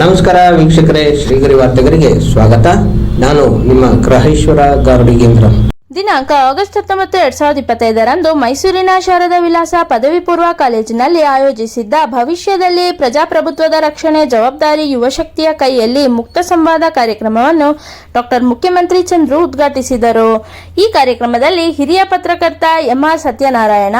ನಮಸ್ಕಾರ ವೀಕ್ಷಕರೇ, ಶ್ರೀಗರಿ ವಾರ್ತೆಗರಿಗೆ ಸ್ವಾಗತ. ನಾನು ನಿಮ್ಮ ಗ್ರಹೇಶ್ವರ ಗಾರುಡಿಗೇಂದ್ರ ದಿನಾಂಕ ಆಗಸ್ಟ್ ಹತ್ತೊಂಬತ್ತು, ಎರಡ್ ಸಾವಿರದ ಇಪ್ಪತ್ತೈದರಂದು ಮೈಸೂರಿನ ಶಾರದ ವಿಲಾಸ ಪದವಿ ಪೂರ್ವ ಕಾಲೇಜಿನಲ್ಲಿ ಆಯೋಜಿಸಿದ್ದ ಭವಿಷ್ಯದಲ್ಲಿ ಪ್ರಜಾಪ್ರಭುತ್ವದ ರಕ್ಷಣೆ ಜವಾಬ್ದಾರಿ ಯುವಶಕ್ತಿಯ ಕೈಯಲ್ಲಿ ಮುಕ್ತ ಸಂವಾದ ಕಾರ್ಯಕ್ರಮವನ್ನು ಡಾಕ್ಟರ್ ಮುಖ್ಯಮಂತ್ರಿ ಚಂದ್ರು ಉದ್ಘಾಟಿಸಿದರು. ಈ ಕಾರ್ಯಕ್ರಮದಲ್ಲಿ ಹಿರಿಯ ಪತ್ರಕರ್ತ ಎಂಆರ್ ಸತ್ಯನಾರಾಯಣ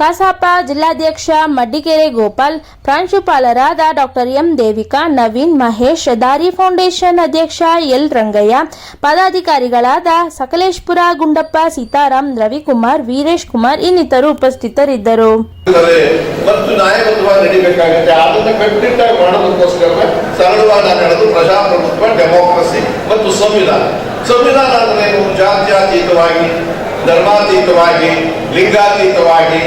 ಕಸಾಪ ಜಿಲ್ಲಾಧ್ಯಕ್ಷ ಮಡ್ಡಿಕೆರೆ ಗೋಪಾಲ್, ಪ್ರಾಂಶುಪಾಲರಾದ doctor M Devika, Naveen Mahesh, Daari foundation ಅಧ್ಯಕ್ಷ ಎಲ್ ರಂಗಯ್ಯ, ಪದಾಧಿಕಾರಿಗಳಾದ ಸಕಲೇಶ್ಪುರ ಗುಂಡಪ್ಪ ಸೀತಾರಾಮ್ ರವಿಕುಮಾರ್, ವೀರೇಶ್ ಕುಮಾರ್ ಇನ್ನಿತರು ಉಪಸ್ಥಿತರಿದ್ದರು. ಪ್ರಜಾಪ್ರಭುತ್ವ ಡೆಮೋಕ್ರಸಿ ಮತ್ತು ಸಂವಿಧಾನ. ಸಂವಿಧಾನ ಧರ್ಮಾತೀತವಾಗಿ, ಲಿಂಗಾತೀತವಾಗಿ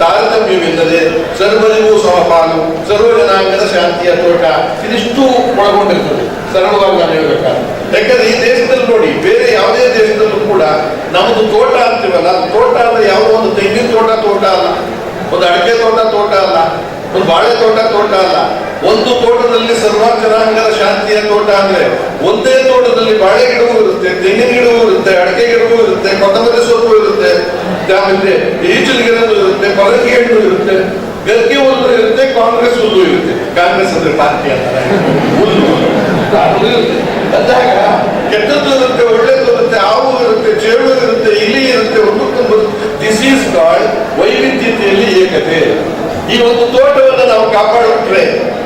ತಾರತಮ್ಯವಿಲ್ಲದೆ ಸರ್ವರಿಗೂ ಸಮಪಾಲು ಸರ್ವ ಜನಾಂಗದ ಶಾಂತಿಯ ತೋಟ ಇದಿಷ್ಟು ಒಳಗೊಂಡಿರ್ತದೆ ಸರಳವಾಗಿ ನಾನು ಹೇಳಬೇಕಾದ್ರೆ, ಯಾಕಂದ್ರೆ ಈ ದೇಶದಲ್ಲಿ ನೋಡಿ, ಬೇರೆ ಯಾವುದೇ ದೇಶದಲ್ಲೂ ಕೂಡ ನಮ್ಮದು ತೋಟ ಅಂತೀವಲ್ಲ ತೋಟ ಅಂದ್ರೆ ಯಾವುದೋ ಒಂದು ತೆಂಗಿನ ತೋಟ ತೋಟ ಅಲ್ಲ. ಒಂದು ಅಡಿಕೆ ತೋಟ ತೋಟ ಅಲ್ಲ. ಒಂದು ಬಾಳೆ ತೋಟ ತೋಟ ಅಲ್ಲ. ಒಂದು ತೋಟದಲ್ಲಿ ಸರ್ವ ಜನಾಂಗದ ಶಾಂತಿಯ ತೋಟ ಅಂದ್ರೆ ಒಂದೇ ತೋಟದಲ್ಲಿ ಬಾಳೆ ಗಿಡವೂ ಇರುತ್ತೆ, ತೆಂಗಿನ ಗಿಡವೂ ಇರುತ್ತೆ, ಅಡಿಕೆ ಗಿಡವೂ ಇರುತ್ತೆ, ಕೊತ್ತಂಬರಿ ಸೊಪ್ಪು ಇರುತ್ತೆ, ಆಮೇಲೆ ಈಚಲು ಗಿಡವೂ ಇರುತ್ತೆ, ಪರಂಗಿ ಹಣ್ಣು ಇರುತ್ತೆ ಗದ್ದೆ ಒಂದು ಇರುತ್ತೆ, ಕಾಂಗ್ರೆಸ್ ಒಂದು ಇರುತ್ತೆ. ಕಾಂಗ್ರೆಸ್ ಅಂದ್ರೆ ಪಾರ್ಟಿ ಅಂತ ಕೆಟ್ಟದ್ದು ಇರುತ್ತೆ, ಒಳ್ಳೇದು ಇರುತ್ತೆ, ಹಾವು ಇರುತ್ತೆ, ಚೇಳು ಇರುತ್ತೆ ಇಲ್ಲಿ ಇರುತ್ತೆ ಒಂದಕ್ಕೊಂದು ದಿಸ್ ಈಸ್ ಕಾಲ್ಡ್ ವೈವಿಧ್ಯತೆಯಲ್ಲಿ ಏಕತೆ. ಈ ಒಂದು ತೋಟವನ್ನು ನಾವು ಕಾಪಾಡಿಬಿಟ್ರೆ,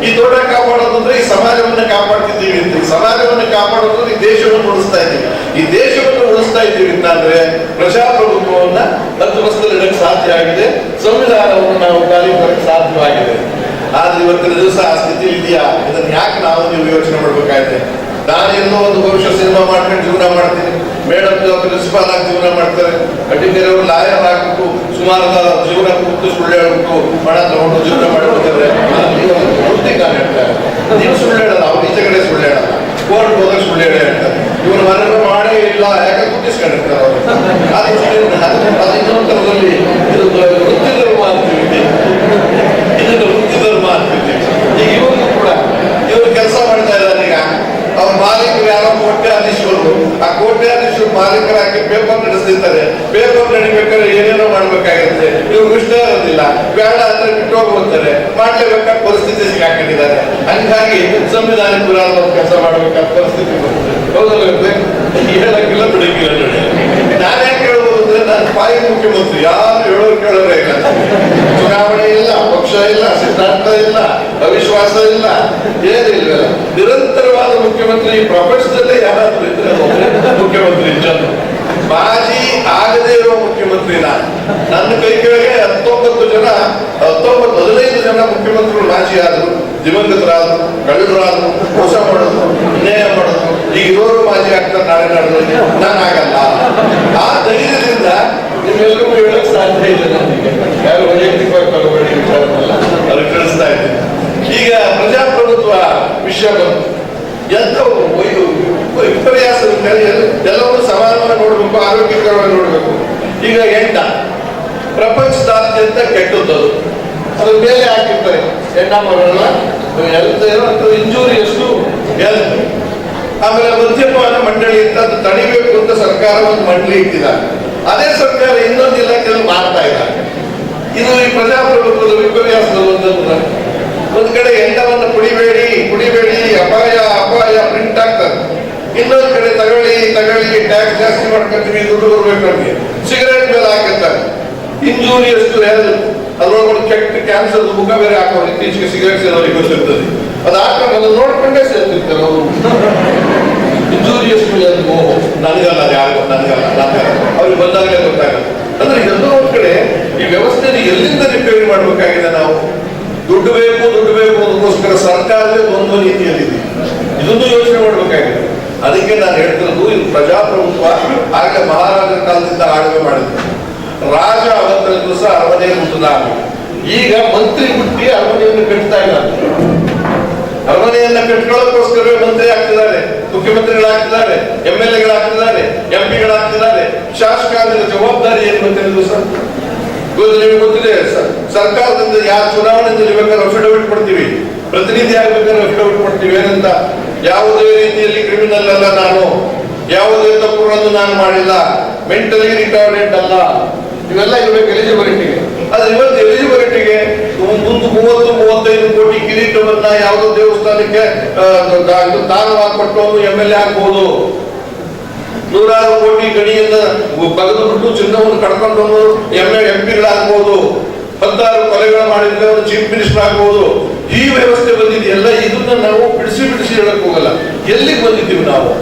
ಈ ತೋಟ ಕಾಪಾಡೋದು ಅಂದ್ರೆ ಈ ಸಮಾಜವನ್ನು ಕಾಪಾಡ್ತಿದ್ದೀವಿ ಅಂತ. ಸಮಾಜವನ್ನ ಕಾಪಾಡೋದು ಈ ದೇಶವನ್ನು ಉಳಿಸ್ತಾ ಇದ್ದೀವಿ. ಈ ದೇಶವನ್ನು ಉಳಿಸ್ತಾ ಇದ್ದೀವಿ ಅಂತ ಅಂದ್ರೆ ಪ್ರಜಾಪ್ರಭುತ್ವವನ್ನ ಇಡಕ್ಕೆ ಸಾಧ್ಯ ಆಗಿದೆ. ಸಂವಿಧಾನವನ್ನು ನಾವು ಬರಕ್ಕೆ ಸಾಧ್ಯವಾಗಿದೆ. ಆದ್ರೆ ಇವತ್ತಿನ ದಿವಸ ಆ ಸ್ಥಿತಿ ಇದೆಯಾ? ಇದನ್ನ ಯಾಕೆ ನಾವು ನೀವು ಯೋಚನೆ ಮಾಡ್ಬೇಕಾಗಿದೆ ನಾನು ಎಲ್ಲೋ ಒಂದು ಭವಿಷ್ಯ ಸಿನಿಮಾ ಮಾಡ್ಕೊಂಡು ಜೀವನ ಮಾಡ್ತೀನಿ. ಮೇಡಮ್ ಪ್ರಿನ್ಸಿಪಾಲ್ ಆಗಿ ಜೀವನ ಮಾಡ್ತಾರೆ. ಕಟ್ಟಿಗೆರೆಯವರು ಲಾಯರ್ ಆಗಬೇಕು ಸುಮಾರು ಕೂತು ಸುಳ್ಳು ಹೇಳ್ಬಿಟ್ಟು ಹಣ ತಗೊಂಡು ಜೀವನ ಮಾಡ್ಬೇಕಾದ್ರೆ ವೃತ್ತಿ ಹೇಳ್ತಾರೆ ನೀವು ಸುಳ್ಳು ಹೇಳಲ್ಲ, ಅವ್ರು ಈಚೆ ಕಡೆ ಸುಳ್ಳು ಹೇಳಲ್ಲ. ಕೋರ್ಟ್ ಹೋದಾಗ ಸುಳ್ಳು ಹೇಳಿ ಹೇಳ್ತಾರೆ. ಇವ್ರು ಮನೆ ಮಾಡೇ ಇಲ್ಲ, ಯಾಕೆ ಕುಟ್ಟಿಸ್ಕೊಂಡಿರ್ತಾರೆ ಅವರು? ಅದು ಇನ್ನೊಂದು ಥರದಲ್ಲಿ ಇದು ಧರ್ಮ ಅಂತೀವಿ ಇದನ್ನು ವೃತ್ತಿ ಧರ್ಮ ಕೂಡ ಇವರು ಕೆಲಸ ಮಾಡ್ತಾ ಇದ್ದಾರೆ ಈಗ. ಅವ್ರ ಮಾಲೀಕರು ಯಾರೋ ಕೋಟ್ಯಾಧೀಶರು ಆ ಕೋಟ್ಯಾಧೀಶರು ಮಾಲೀಕರಾಗಿ ಪೇಪರ್ ನಡೆಸ್ತಿದ್ದಾರೆ ಪೇಪರ್ ನಡಿಬೇಕಾದ್ರೆ ಏನೇನೋ ಮಾಡ್ಬೇಕಾಗಿರುತ್ತೆ ಇವ್ರು ಇಷ್ಟ ಇರೋದಿಲ್ಲ. ಬೇಡ ಅಂದ್ರೆ ಬಿಟ್ಟು ಹೋಗ್ತಾರೆ ಮಾಡ್ಲೇಬೇಕಾದ ಪರಿಸ್ಥಿತಿ ಸಿಗಾಕೊಂಡಿದ್ದಾರೆ ಹಂಗಾಗಿ ಸಂವಿಧಾನ ವಿರೋಧ ಕೆಲಸ ಮಾಡಬೇಕಾದ ಪರಿಸ್ಥಿತಿ ಹೌದಲ್ಲ ಹೇಳಕ್ಕಿಲ್ಲ, ಬಿಡಕ್ಕಿಲ್ಲ ನೋಡಿ. ನಾನು ಯಾಕೆ ಹೇಳ್ಬೋದು ನಾನು ಪಾಯಿ ಮುಖ್ಯಮಂತ್ರಿ. ಯಾರು ಹೇಳೋರು ಕೇಳೋರೇ ಇಲ್ಲ. ಚುನಾವಣೆ ಇಲ್ಲ, ಪಕ್ಷ ಇಲ್ಲ, ಸಿದ್ಧಾಂತ ಇಲ್ಲ. ಅವಿಶ್ವಾಸ ಇಲ್ಲ ಏನಿಲ್ಲ ನಿರಂತರವಾದ ಮುಖ್ಯಮಂತ್ರಿ ಪ್ರಪಂಚದಲ್ಲೇ ಯಾರಾದ್ರೂ ಇದ್ರೆ ಮುಖ್ಯಮಂತ್ರಿ ಜನ ಮಾಜಿ ಆಗದೇ ಇರುವ ಮುಖ್ಯಮಂತ್ರಿ ನಾನು. ನನ್ನ ಕೈ ಕೆಳಗೆ ಹತ್ತೊಂಬತ್ತು ಜನ, ಹತ್ತೊಂಬತ್ತು, ಹದಿನೈದು ಜನ ಮುಖ್ಯಮಂತ್ರಿಗಳು ಮಾಜಿ ಆದ್ರು, ದಿವಂಗತರಾದ್ರು, ಕಳ್ಳರಾದ್ರು, ಮೋಸ ಮಾಡೋದು ಅನ್ಯಾಯ ಮಾಡೋದು ಈಗ ಇರೋರು ಮಾಜಿ ಆಗ್ತಾರೆ ನಾಳೆ ನಾಡಿದ್ರೆ ನಾನು ಆಗಲ್ಲ. ಆ ಧೈರ್ಯದಿಂದ ನಿಮ್ಮೆಲ್ಲರಿಗೂ ಹೇಳಕ್ ಸಾಧ್ಯ ಇಲ್ಲ ನನಗೆ ಯಾರು ವೈಯಕ್ತಿಕವಾಗಿ ತಗೋಬೇಡಿ ವಿಚಾರವಲ್ಲ. ಅದು ಕಳಿಸ್ತಾ ಇದ್ದೀನಿ. ಈಗ ಪ್ರಜಾಪ್ರಭುತ್ವ ವಿಷಯ ಬಂತು. ಎಂಥವು ವಿಪರ್ಯಾಸ ಎಲ್ಲವನ್ನು ಸಮಾನವಾಗಿ ನೋಡಬೇಕು, ಆರೋಗ್ಯಕರವಾಗಿ ನೋಡಬೇಕು. ಈಗ ಎಂಟ. ಪ್ರಪಂಚದಾದ್ಯಂತ ಕೆಟ್ಟದ್ದು ಅದ್ರ ಮೇಲೆ ಹಾಕಿರ್ತಾರೆ. ಎಣ್ಣ ಮರಲ್ಲ ಹೆಲ್ತ್ ಏನೋ ಇಂಜೂರಿ ಎಷ್ಟು ಹೆಲ್ತ್ ಆಮೇಲೆ ಮದ್ಯಪಾನ ಮಂಡಳಿ ಅಂತ ತಡಿಬೇಕು ಅಂತ ಸರ್ಕಾರ ಒಂದು ಮಂಡಳಿ ಇಟ್ಟಿದ್ದಾರೆ. ಅದೇ ಸರ್ಕಾರ ಇನ್ನೊಂದು ಇಲಾಖೆಯಲ್ಲಿ ಮಾಡ್ತಾ ಇಲ್ಲ ಇದು ಈ ಪ್ರಜಾಪ್ರಭುತ್ವದ ವಿಪರ್ಯಾಸದ ಒಂದು ಒಂದ್ ಕಡೆ ಎಂಡವನ್ನು ಕುಡಿಬೇಡಿ ಕುಡಿಬೇಡಿ, ಅಪಾಯ ಅಪಾಯ ಪ್ರಿಂಟ್ ಆಗ್ತದೆ. ಇನ್ನೊಂದು ಕಡೆ ತಗೊಳ್ಳಿ ತಗೊಳ್ಳಿ ಟ್ಯಾಕ್ಸ್ ಜಾಸ್ತಿ ಮಾಡ್ಕೊಂತೀವಿ ದುಡ್ಡು ಬರ್ಬೇಕು ನಮಗೆ. ಸಿಗರೇಟ್ ಮೇಲೆ ಹಾಕಿರ್ತಾರೆ. ಇಂಜೂರಿಯಸ್ ಹೆಲ್ತ್ ಅದ್ರೊಳಗೆ ಕೆಟ್ಟ ಕ್ಯಾನ್ಸರ್ ಮುಖ ಬೇರೆ ಹಾಕೋರು. ಇತ್ತೀಚೆಗೆ ಸಿಗರೇಟ್ ಸೇರೋರಿಗೆ ಗೊತ್ತಿರ್ತದೆ ಅದು ಹಾಕೊಂಡು ಅದನ್ನು ನೋಡ್ಕೊಂಡೇ ಸೇರ್ತಿರ್ತಾರೆ ಅವರು. ಇಂಜೂರಿ ಎಷ್ಟು ಹೆಲ್ತ್ ನನಗಲ್ಲ, ಯಾರಿಗೂ, ನನಗಲ್ಲ ನನಗಲ್ಲ. ಬಂದಾಗಲೇ ಗೊತ್ತಾಗುತ್ತೆ. ಅಂದ್ರೆ ಎಲ್ಲೋ ಒಂದ್ ಕಡೆ ಈ ವ್ಯವಸ್ಥೆನ ಎಲ್ಲಿಂದ ರಿಪೇರಿ ಮಾಡ್ಬೇಕಾಗಿದೆ ನಾವು? ದುಡ್ಡು ಬೇಕು ದುಡ್ಡು ಬೇಕು ಅದಕ್ಕೋಸ್ಕರ ಸರ್ಕಾರವೇ ಒಂದು ರೀತಿಯಲ್ಲಿದೆ ಇದೊಂದು ಯೋಚನೆ ಮಾಡ್ಬೇಕಾಗಿದೆ. ಅದಕ್ಕೆ ನಾನು ಹೇಳ್ತಿರೋದು, ಇದು ಪ್ರಜಾಪ್ರಭುತ್ವ ಆಗ ಮಹಾರಾಜರ ಕಾಲದಿಂದ ಆಳ್ವೆ ಮಾಡಿದ್ರು. ರಾಜ ಅವತ್ತಿನ ದಿವಸ ಅರಮನೆ ಹುಟ್ಟದ ಈಗ ಮಂತ್ರಿ ಹುಟ್ಟಿ ಅರಮನೆಯನ್ನು ಕಟ್ತಾ ಇಲ್ಲ ಅರಮನೆಯನ್ನ ಕಟ್ಕೊಳ್ಳೋಕ್ಕೋಸ್ಕರವೇ ಮಂತ್ರಿ ಆಗ್ತಿದ್ದಾರೆ. ಮುಖ್ಯಮಂತ್ರಿಗಳಾಗ್ತಿದ್ದಾರೆ, ಎಂ ಎಲ್ ಎಗಳಾಗ್ತಿದ್ದಾರೆ, ಎಂ ಪಿಗಳಾಗ್ತಿದ್ದಾರೆ. ಶಾಸಕಾಂಗದ ಜವಾಬ್ದಾರಿ ಏನು ಅಂತ ಹೇಳಿದ್ರು ಇವತ್ತು ನಿಮಗೆ ಗೊತ್ತಿದೆ ಸ- ಸರ್ಕಾರದಿಂದ ಯಾವ ಚುನಾವಣೆ ಗೆಲ್ಲಬೇಕಾದ್ರೆ ಅಫಿಡವಿಟ್ ಕೊಡ್ತೀವಿ. ಪ್ರತಿನಿಧಿ ಆಗ್ಬೇಕಾದ್ರೆ ಅಫಿಡವಿಟ್ ಕೊಡ್ತೀವಿ. ಏನಂತ? ಯಾವುದೇ ರೀತಿಯಲ್ಲಿ ಕ್ರಿಮಿನಲ್ ಅಲ್ಲ ನಾನು. ಯಾವುದೇ ತಪ್ಪುಗಳನ್ನು ನಾನು ಮಾಡಿಲ್ಲ. ಮೆಂಟಲಿ ರಿಟಾರ್ಡೆಡ್ ಅಲ್ಲ. ಇವೆಲ್ಲ ಇರಬೇಕು ಎಲಿಜಿಬಿಲಿಟಿಗೆ ಆದ್ರೆ ಇವತ್ತು ಎಲಿಜಿಬಿಲಿಟಿಗೆ ಒಂದು ಮೂವತ್ತು, ಮೂವತ್ತೈದು ಕೋಟಿ ಕಿರೀಟವನ್ನ ಯಾವುದೋ ದೇವಸ್ಥಾನಕ್ಕೆ ದಾನವಾಗಿ ಕೊಟ್ಟವನು ಎಂ ಎಲ್ ಎ ಆಗ್ಬೋದು. ನೂರಾರು ಕೋಟಿ ಗಡಿಯಿಂದ ಬಗೆದು ಬಿಟ್ಟು ಚಿನ್ನವನ್ನು ಕಳ್ಕೊಂಡವನು ಎಂ ಎಂ ಪಿಗಳಾಗ್ಬೋದು. ಹತ್ತಾರು ಕೊಲೆಗಳು ಮಾಡಿದ್ರೆ ಅವನು ಚೀಫ್ ಮಿನಿಸ್ಟರ್ ಆಗ್ಬೋದು. ಈ ವ್ಯವಸ್ಥೆ ಬಂದಿದೆಯಲ್ಲ, ಇದನ್ನ ನಾವು ಬಿಡಿಸಿ ಬಿಡಿಸಿ ಹೇಳಕ್ ಹೋಗಲ್ಲ ಎಲ್ಲಿಗೆ ಬಂದಿದ್ದೀವಿ ನಾವು?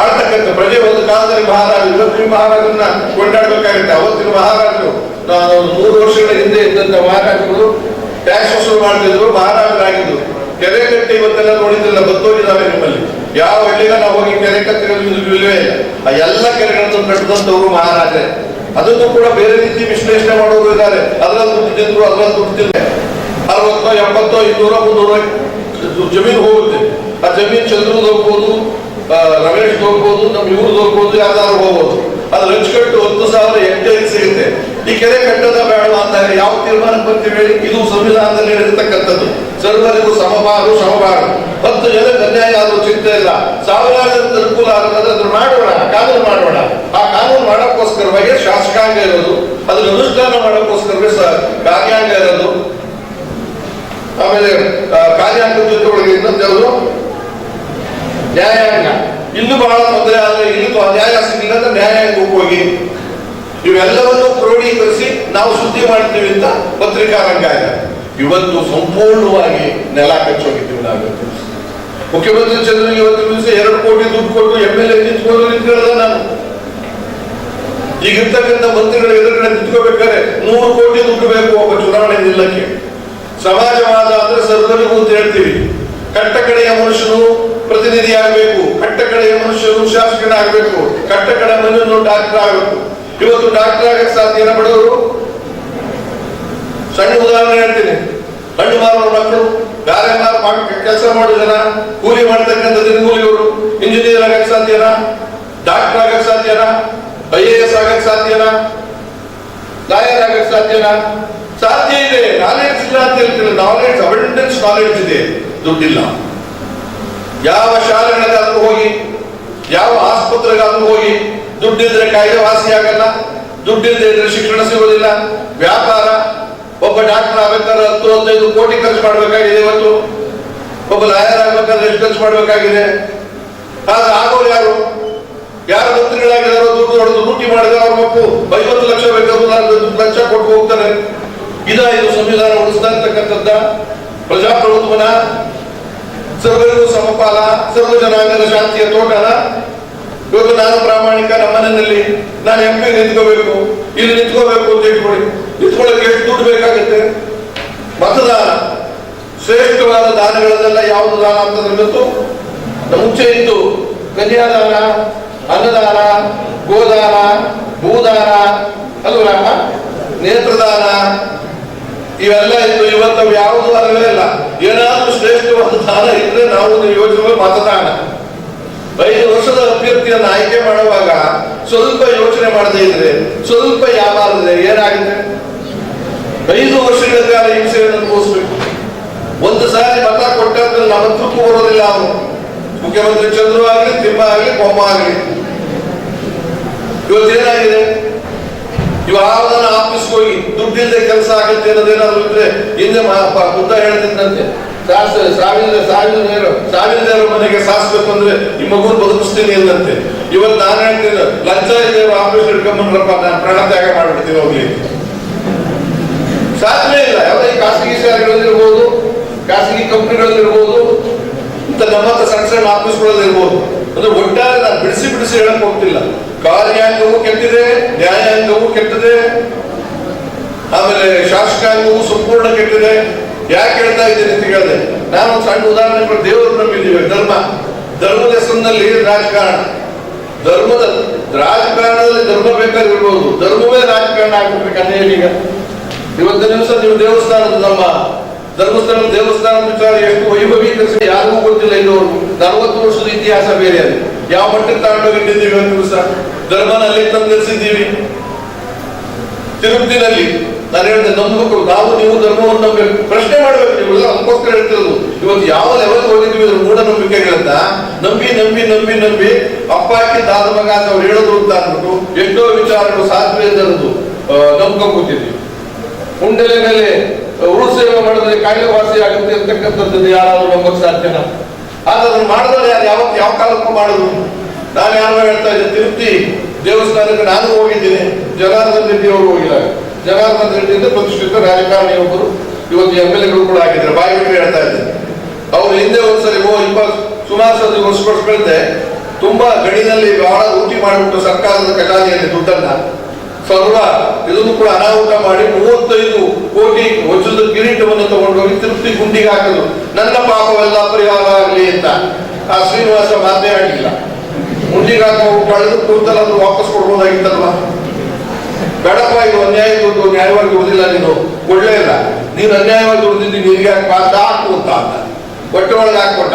ಆಳ್ತಕ್ಕಂಥ ಪ್ರಜೆ ಒಂದು ಕಾಲದಲ್ಲಿ ಮಹಾರಾಜ ಇವತ್ತಿನ ಮಹಾರಾಜನ್ನ ಕೊಂಡಾಡಬೇಕಾಗುತ್ತೆ. ಅವತ್ತಿನ ಮಹಾರಾಜರು ನಾನು ಮೂರು ವರ್ಷಗಳ ಹಿಂದೆ ಇದ್ದಂತ ಮಹಾರಾಜರು ಟ್ಯಾಕ್ಸ್ ವಸೂಲು ಮಾಡ್ತಿದ್ರು, ಮಹಾರಾಜರಾಗಿದ್ರು. ಕೆರೆ ಕಟ್ಟೆ ಇವತ್ತೆಲ್ಲ ನೋಡಿದ್ರಲ್ಲ ಬತ್ತೋಗಿದ್ದಾವೆ ನಿಮ್ಮಲ್ಲಿ. ಯಾವ ಹಳ್ಳಿಗ ನಾವು ಹೋಗಿ ಕೆರೆ ಇಲ್ವೇ ಇಲ್ಲ. ಆ ಎಲ್ಲ ಕೆರೆಗಳನ್ನು ಕಟ್ಟಿದಂತವರು ಮಹಾರಾಜರೇ. ಅದನ್ನು ಕೂಡ ಬೇರೆ ರೀತಿ ವಿಶ್ಲೇಷಣೆ ಮಾಡೋರು ಇದ್ದಾರೆ. ಅದರಲ್ಲಿ ದುಡ್ಡು ತಿಂದ್ರು ದುಡ್ಡಿಲ್ಲ ದುಡ್ಡು ಅರವತ್ತೋ ಎಪ್ಪತ್ತೋ ಇನ್ನೂರ, ಮುನ್ನೂರ ಜಮೀನು ಹೋಗುತ್ತೆ. ಆ ಜಮೀನು ಚಂದ್ರದ ಹೋಗ್ಬೋದು ರಮೇಶ್ ಹೋಗ್ಬೋದು ನಮ್ಮ ಇವ್ರದ್ದು ಹೋಗ್ಬೋದು ಯಾವ್ದಾದ್ರು ಹೋಗ್ಬೋದು. ಅದು ಹಂಚ್ಕಟ್ಟು ಹತ್ತು ಸಾವಿರ ಹೆಕ್ಟೇರ್ ಸಿಗುತ್ತೆ. ಈ ಕೆರೆ ಕಟ್ಟದ ಬೇಡ ಅಂತಾರೆ ಯಾವ ತೀರ್ಮಾನಕ್ಕೆ ಬರ್ತೀವಿ ಹೇಳಿ, ಇದು ಸಂವಿಧಾನದಲ್ಲಿ ಹೇಳಿರ್ತಕ್ಕಂಥದ್ದು ಸರ್ವರಿಗೂ ಸಮಬಾರು ಸಮಬಾರು ಹತ್ತು ಜನ ಅನ್ಯಾಯ ಆದ್ರೂ ಚಿಂತೆ ಇಲ್ಲ. ಸಾವಿರಾರು ಅನುಕೂಲ ಆಗ್ತದೆ ಅದ್ರ ಮಾಡೋಣ, ಕಾನೂನು ಮಾಡೋಣ. ಆ ಕಾನೂನು ಮಾಡೋಕ್ಕೋಸ್ಕರವಾಗಿ ಶಾಸಕಾಂಗ ಇರೋದು ಅದ್ರ ಅನುಷ್ಠಾನ ಮಾಡೋಕ್ಕೋಸ್ಕರವೇ ಕಾರ್ಯಾಂಗ ಇರೋದು. ಆಮೇಲೆ ಕಾರ್ಯಾಂಗ ಜೊತೆ ಒಳಗೆ ಇನ್ನೊಂದು ಯಾವುದು? ನ್ಯಾಯಾಂಗ ಇಲ್ಲೂ ಬಹಳ ತೊಂದರೆ ಆದರೆ ಇಲ್ಲಿ ನ್ಯಾಯ ಸಿಗಲಿಲ್ಲ ಅಂದ್ರೆ ನ್ಯಾಯಾಂಗಕ್ಕೆ ಹೋಗಿ ಇವೆಲ್ಲವನ್ನು ಕ್ರೋಢೀಕರಿಸಿ ನಾವು ಸುದ್ದಿ ಮಾಡ್ತೀವಿ ಅಂತ ಪತ್ರಿಕಾ ರಂಗ ಇದೆ. ಇವತ್ತು ಸಂಪೂರ್ಣವಾಗಿ ನೆಲ ಕಚ್ಚೋಗಿದ್ದೀವಿ ನಾವು. ಮುಖ್ಯಮಂತ್ರಿ ಚಂದ್ರ ಇವತ್ತು ದಿವಸ ಎರಡು ಕೋಟಿ ದುಡ್ಡು ಕೊಟ್ಟು ಎಂ ಎಲ್ ಎ ನಿಂತ್ಕೊಂಡು ನಿಂತ್ಕೊಳ್ಳಲ್ಲ ನಾನು. ಈಗ ಇರ್ತಕ್ಕಂಥ ಮಂತ್ರಿಗಳ ಎದುರುಗಡೆ ನಿಂತ್ಕೋಬೇಕಾದ್ರೆ ನೂರು ಕೋಟಿ ದುಡ್ಡು ಬೇಕು ಒಬ್ಬ ಚುನಾವಣೆ ನಿಲ್ಲಕ್ಕೆ. ಸಮಾಜವಾದ ಅಂದ್ರೆ ಸರ್ವರಿಗೂ ಅಂತ ಹೇಳ್ತೀವಿ. ಕಟ್ಟ ಮನುಷ್ಯರು ಪ್ರತಿನಿಧಿ ಆಗಬೇಕು ಕಟ್ಟ ಕಡೆಯ ಮನುಷ್ಯನು ಶಾಸಕನಾಗಬೇಕು. ಕಟ್ಟ ಕಡೆ ಮನುಷ್ಯನು ಡಾಕ್ಟರ್ ಆಗಬೇಕು. ಇವತ್ತು ಡಾಕ್ಟರ್ ಆಗಕ್ಕೆ ಸಾಧ್ಯ ಬಡವರು ಸಣ್ಣ ಉದಾಹರಣೆ ಹೇಳ್ತೀನಿ. ಹಣ್ಣು ಮಾರುವ ಮಕ್ಕಳು, ಗಾರೆ ಕೆಲಸ ಮಾಡುವ ಜನ, ಕೂಲಿ ಮಾಡ್ತಕ್ಕಂಥ ದಿನಗೂಲಿಯವರು ಇಂಜಿನಿಯರ್ ಆಗಕ್ಕೆ ಸಾಧ್ಯನಾ ಡಾಕ್ಟರ್ ಆಗಕ್ಕೆ ಸಾಧ್ಯನಾ ಐ ಎ ಎಸ್ ಆಗಕ್ಕೆ ಸಾಧ್ಯನಾ ಲಾಯರ್ ಆಗಕ್ಕೆ ಸಾಧ್ಯನಾ ಸಾಧ್ಯ ಇದೆ. ನಾಲೆಡ್ಜ್ ಇಲ್ಲ ಅಂತ ಹೇಳ್ತಿಲ್ಲ ನಾಲೆಡ್ಜ್ ಅಬಂಡೆನ್ಸ್ ನಾಲೆಡ್ಜ್ ಇದೆ. ದುಡ್ಡಿಲ್ಲ. ಯಾವ ಶಾಲೆಗಳಿಗಾದ್ರೂ ಹೋಗಿ, ಯಾವ ಆಸ್ಪತ್ರೆಗಾದ್ರೂ ಹೋಗಿ ದುಡ್ಡಿದ್ರೆ ಕಾಯ್ದೆ ವಾಸಿ ಆಗಲ್ಲ ದುಡ್ಡಿಲ್ಲದೆ ಇದ್ರೆ ಶಿಕ್ಷಣ ಸಿಗೋದಿಲ್ಲ. ವ್ಯಾಪಾರ, ಒಬ್ಬ ಡಾಕ್ಟರ್ ಆಗ್ಬೇಕಾದ್ರೆ ಹತ್ತು, ಹದಿನೈದು ಕೋಟಿ ಖರ್ಚು ಮಾಡಬೇಕಾಗಿದೆ ಇವತ್ತು. ಒಬ್ಬ ಲಾಯರ್ ಆಗ್ಬೇಕಾದ್ರೆ ಎಷ್ಟು ಖರ್ಚು ಮಾಡಬೇಕಾಗಿದೆ. ಆದ್ರೆ ಆಗೋರು ಯಾರು? ಯಾರು ಮಂತ್ರಿಗಳಾಗಿದ್ದಾರೋ, ದುಡ್ಡು ಹೊಡೆದು ಲೂಟಿ ಮಾಡಿದ್ರೆ ಅವ್ರ ಮಕ್ಕಳು ಐವತ್ತು ಲಕ್ಷ ಬೇಕಾದ್ರು ಲಕ್ಷ ಕೊಟ್ಟು ಹೋಗ್ತಾರೆ. ಇದ ಇದು ಸಂವಿಧಾನ ಉಳಿಸ್ತಾ ಇರ್ತಕ್ಕಂಥದ್ದ ಪ್ರಜಾಪ್ರಭುತ್ವನ ಸರ್ವರಿಗೂ ಸಮಪಾಲ, ಸರ್ವ ಜನಾಂಗದ ಶಾಂತಿಯ ತೋಟನ. ಇವತ್ತು ನಾನು ಪ್ರಾಮಾಣಿಕ ನಮ್ಮ ಮನೆಯಲ್ಲಿ ನಾನು ಎಂ ಪಿ ನಿಂತ್ಕೋಬೇಕು, ಇಲ್ಲಿ ನಿಂತ್ಕೋಬೇಕು ಅಂತ ಇಟ್ಕೊಳ್ಳಿ ನಿಂತ್ಕೊಳ್ಳೋಕೆ ಎಷ್ಟು ದುಡ್ಡು ಬೇಕಾಗುತ್ತೆ? ಮತದಾನ, ಶ್ರೇಷ್ಠವಾದ ದಾನಗಳನ್ನೆಲ್ಲ ಯಾವುದು ದಾನ ಅಂತಂದ್ರೆ ಗೊತ್ತು? ಮುಂಚೆ ಇತ್ತು ಕನ್ಯಾದಾನ, ಅನ್ನದಾನ, ಗೋದಾನ, ಭೂದಾನ, ಅಲ್ವ ನೇತ್ರದಾನ ಇವೆಲ್ಲ ಇತ್ತು. ಇವತ್ತು ಯಾವುದು ಅಲ್ಲವೇ ಇಲ್ಲ ಏನಾದ್ರೂ ಶ್ರೇಷ್ಠವಾದ ದಾನ ಇದ್ರೆ ನಾವು ಯೋಚನೆ ಮತದಾನ ಐದು ವರ್ಷದ ಅಭ್ಯರ್ಥಿಯನ್ನು ಆಯ್ಕೆ ಮಾಡುವಾಗ ಸ್ವಲ್ಪ ಯೋಚನೆ ಮಾಡದೇ ಇದ್ರೆ, ಸ್ವಲ್ಪ ಯಾವಾಗದೆ ಏನಾಗಿದೆ ಐದು ವರ್ಷಗಳ ಕಾಲ ಹಿಂಸೆಯನ್ನು ಅನುಭವಿಸ್ಬೇಕು. ಒಂದು ಸಾರಿ ಮತ ಕೊಟ್ಟದ್ದು ನಮ್ಮ ತೃಪ್ತಿ ಬರೋದಿಲ್ಲ ಅವನು ಮುಖ್ಯಮಂತ್ರಿ ಚಂದ್ರು ಆಗ್ಲಿ, ತಿಮ್ಮ ಆಗ್ಲಿ, ಬೊಮ್ಮ ಆಗ್ಲಿ. ಇವತ್ತೇನಾಗಿದೆ ಇವ ಯಾವ್ದಾನ ಆಫೀಸ್ ಹೋಗಿ ದುಡ್ಡಿಲ್ಲದೆ ಕೆಲಸ ಆಗುತ್ತೆ ಅನ್ನೋದೇನಾದ್ರು ಇದ್ರೆ ಹಿಂದೆ ಬುದ್ಧ ಹೇಳ್ತಿದ್ದಂತೆ ಸಾವಿರ ಸಾವಿರ ಸಾವಿರ ಮನೆಗೆ ಸಾಸ್ಬೇಕು ಅಂದ್ರೆ ಈ ಮಗುನ್ ಬದುಕಿಸ್ತೀನಿ ಅಂದಂತೆ ಇವತ್ತು ನಾನು ಹೇಳ್ತೀನಿ, ಲಂಚ ಇದೆ ಆಫೀಸ್ ಹಿಡ್ಕೊಂಡ್ಬಂದ್ರಪ್ಪ ನಾನು ಪ್ರಾಣ ತ್ಯಾಗ ಮಾಡ್ಬಿಡ್ತೀನಿ ಹೋಗ್ಲಿ. ಸಾಧ್ಯ ಇಲ್ಲ. ಯಾವ ಈ ಖಾಸಗಿ ಶಾಲೆಗಳಲ್ಲಿರ್ಬೋದು ಖಾಸಗಿ ಕಂಪ್ನಿಗಳಲ್ಲಿರ್ಬೋದು ಇಂಥ ನಮ್ಮ ಸಣ್ಣ ಸಣ್ಣ ಆಫೀಸ್ಗಳಲ್ಲಿ ಇರ್ಬೋದು. ಅಂದ್ರೆ ಒಟ್ಟಾರೆ ನಾನು ಬಿಡಿಸಿ ಬಿಡಿಸಿ ಹೇಳಕ್ ಹೋಗ್ತಿಲ್ಲ. ಕಾರ್ಯಾಂಗವೂ ಕೆಟ್ಟಿದೆ, ನ್ಯಾಯಾಂಗವೂ ಕೆಟ್ಟಿದೆ. ಆಮೇಲೆ ಶಾಸಕಾಂಗವು ಸಂಪೂರ್ಣ ಕೆಟ್ಟಿದೆ. ಯಾಕೆ ಹೇಳ್ತಾ ಇದ್ದೀನಿ ಅಂತ ಹೇಳಿದೆ ನಾನು ಸಣ್ಣ ಉದಾಹರಣೆ ದೇವರು ನಂಬಿದ್ದೀವಿ ಧರ್ಮ. ಧರ್ಮದ ಹೆಸರಿನಲ್ಲಿ ರಾಜಕಾರಣ. ಧರ್ಮದ ರಾಜಕಾರಣದಲ್ಲಿ ಧರ್ಮ ಬೇಕಾಗಿರ್ಬೋದು. ಧರ್ಮವೇ ರಾಜಕಾರಣ ಆಗ್ಬಿಡ್ಬೇಕಂತ ಈಗ. ಇವತ್ತಿನ ದಿವಸ ನೀವು ದೇವಸ್ಥಾನದ ನಮ್ಮ ಧರ್ಮಸ್ಥಾನ ದೇವಸ್ಥಾನ ವಿಚಾರ ಎಷ್ಟು ವೈಭವೀಕರಿಸಿ ಯಾರಿಗೂ ಗೊತ್ತಿಲ್ಲ ಇನ್ನೂ ನಲವತ್ತು ವರ್ಷದ ಇತಿಹಾಸ ಬೇರೆ ಅದು ಯಾವ ಮಟ್ಟಿಗೆ ತಗೊಂಡೋಗಿಟ್ಟಿದ್ದೀವಿ ಒಂದು ದಿವಸ ಧರ್ಮನಲ್ಲಿ ಅಲ್ಲಿ ತಿರುಪ್ತಿನಲ್ಲಿ ನಾನು ಹೇಳಿದೆ ನಂಬಬೇಕು ನಾವು ನೀವು ಧರ್ಮವನ್ನು ನಂಬಬೇಕು. ಪ್ರಶ್ನೆ ಮಾಡಬೇಕು ನೀವೆಲ್ಲ ಅದಕ್ಕೋಸ್ಕರ ಹೇಳ್ತಿರೋದು. ಇವತ್ತು ಯಾವ ಲೆವೆಲ್ ಹೋಗಿದ್ದೀವಿ ಇದ್ರ ಮೂಢನಂಬಿಕೆಗಳನ್ನ ನಂಬಿ ನಂಬಿ ನಂಬಿ ನಂಬಿ ಅಪ್ಪ ಹಾಕಿ ದಾದ ಮಗ ಅಂತ ಅವ್ರು ಹೇಳೋದು ಅಂತ ಅಂದ್ಬಿಟ್ಟು ಎಷ್ಟೋ ವಿಚಾರಗಳು ಸಾಧ್ಯ ಅಂತ ನಂಬ್ಕೊಂಡ್ ಕೂತಿದ್ವಿ ಉಂಡೆಲೆ ಮೇಲೆ ಉಳು ಸೇವೆ ಮಾಡಿದ್ರೆ ಕಾಯಿಲೆ ವಾಸಿ ಆಗುತ್ತೆ ಅಂತಕ್ಕಂಥದ್ದು ಯಾರಾದ್ರೂ ನಂಬಕ್ ಸಾಧ್ಯನ? ಆದ್ರೆ ಅದನ್ನ ಮಾಡಿದ್ರೆ ಯಾರು? ಯಾವತ್ತು ಯಾವ ಕಾಲಕ್ಕೂ ಮಾಡುದು? ನಾನು ಯಾರು ಹೇಳ್ತಾ ಇದ್ದೆ, ತಿರುಪ್ತಿ ದೇವಸ್ಥಾನಕ್ಕೆ ನಾನು ಹೋಗಿದ್ದೀನಿ. ಜನಾರ್ದನ್ ರೆಡ್ಡಿ ಅವರು ಹೋಗಿಲ್ಲ ಜನಾರ್ದನ್ ರೆಡ್ಡಿ ಅಂದ್ರೆ ಪ್ರತಿಷ್ಠಿತ ರಾಜಕಾರಣಿ ಒಬ್ಬರು. ಇವತ್ತು ಎಂ ಎಲ್ ಎಗಳು ಕೂಡ ಆಗಿದ್ದಾರೆ. ಬಾಯಿ ಬಿಟ್ಟು ಹೇಳ್ತಾ ಇದ್ದೀನಿ ಅವ್ರು ಹಿಂದೆ ಒಂದ್ಸರಿ, ಓ ಇಪ್ಪತ್ತು ಸುಮಾರು ಸತಿ ವರ್ಷ ತುಂಬಾ ಗಡಿನಲ್ಲಿ ಬಹಳ ಊಟಿ ಮಾಡಿಬಿಟ್ಟು ಸರ್ಕಾರದ ಖಜಾನೆಯಲ್ಲಿ ದುಡ್ಡನ್ನ. ಸರ್ವ ಇದನ್ನು ಕೂಡ ಅನಾಹುತ ಮಾಡಿ ಮೂವತ್ತೈದು ಕೋಟಿ ವಜ್ರದ ಕಿರೀಟವನ್ನು ತಗೊಂಡೋಗಿ ತಿರುಪ್ತಿ ಗುಂಡಿಗೆ ಹಾಕಲು ನನ್ನ ಪಾಪವೆಲ್ಲ ಪರಿಹಾರ ಆ ಶ್ರೀನಿವಾಸ ಮಾತೇ ಆಗಿಲ್ಲ ಗುಂಡಿಗೆ ಹಾಕೋ ಕಳೆದು ಕೂತಲ್ಲ ಅದು ವಾಪಸ್ ಕೊಡ್ಬೋದಾಗಿತ್ತಲ್ವಾ? ಬೇಡಪ್ಪ, ಇದು ಅನ್ಯಾಯ ದುಡ್ಡು, ನ್ಯಾಯವಾಗಿ ಓದಿಲ್ಲ ನೀನು. ಒಳ್ಳೆ ಇಲ್ಲ. ನೀನು ಅನ್ಯಾಯವಾಗಿ ಓದಿದ್ದು ನಿನಗೆ ಪಾಸ್ ಹಾಕು ಅಂತ ಅಂತ ಹೊಟ್ಟೆ ಒಳಗೆ ಹಾಕೊಂಡ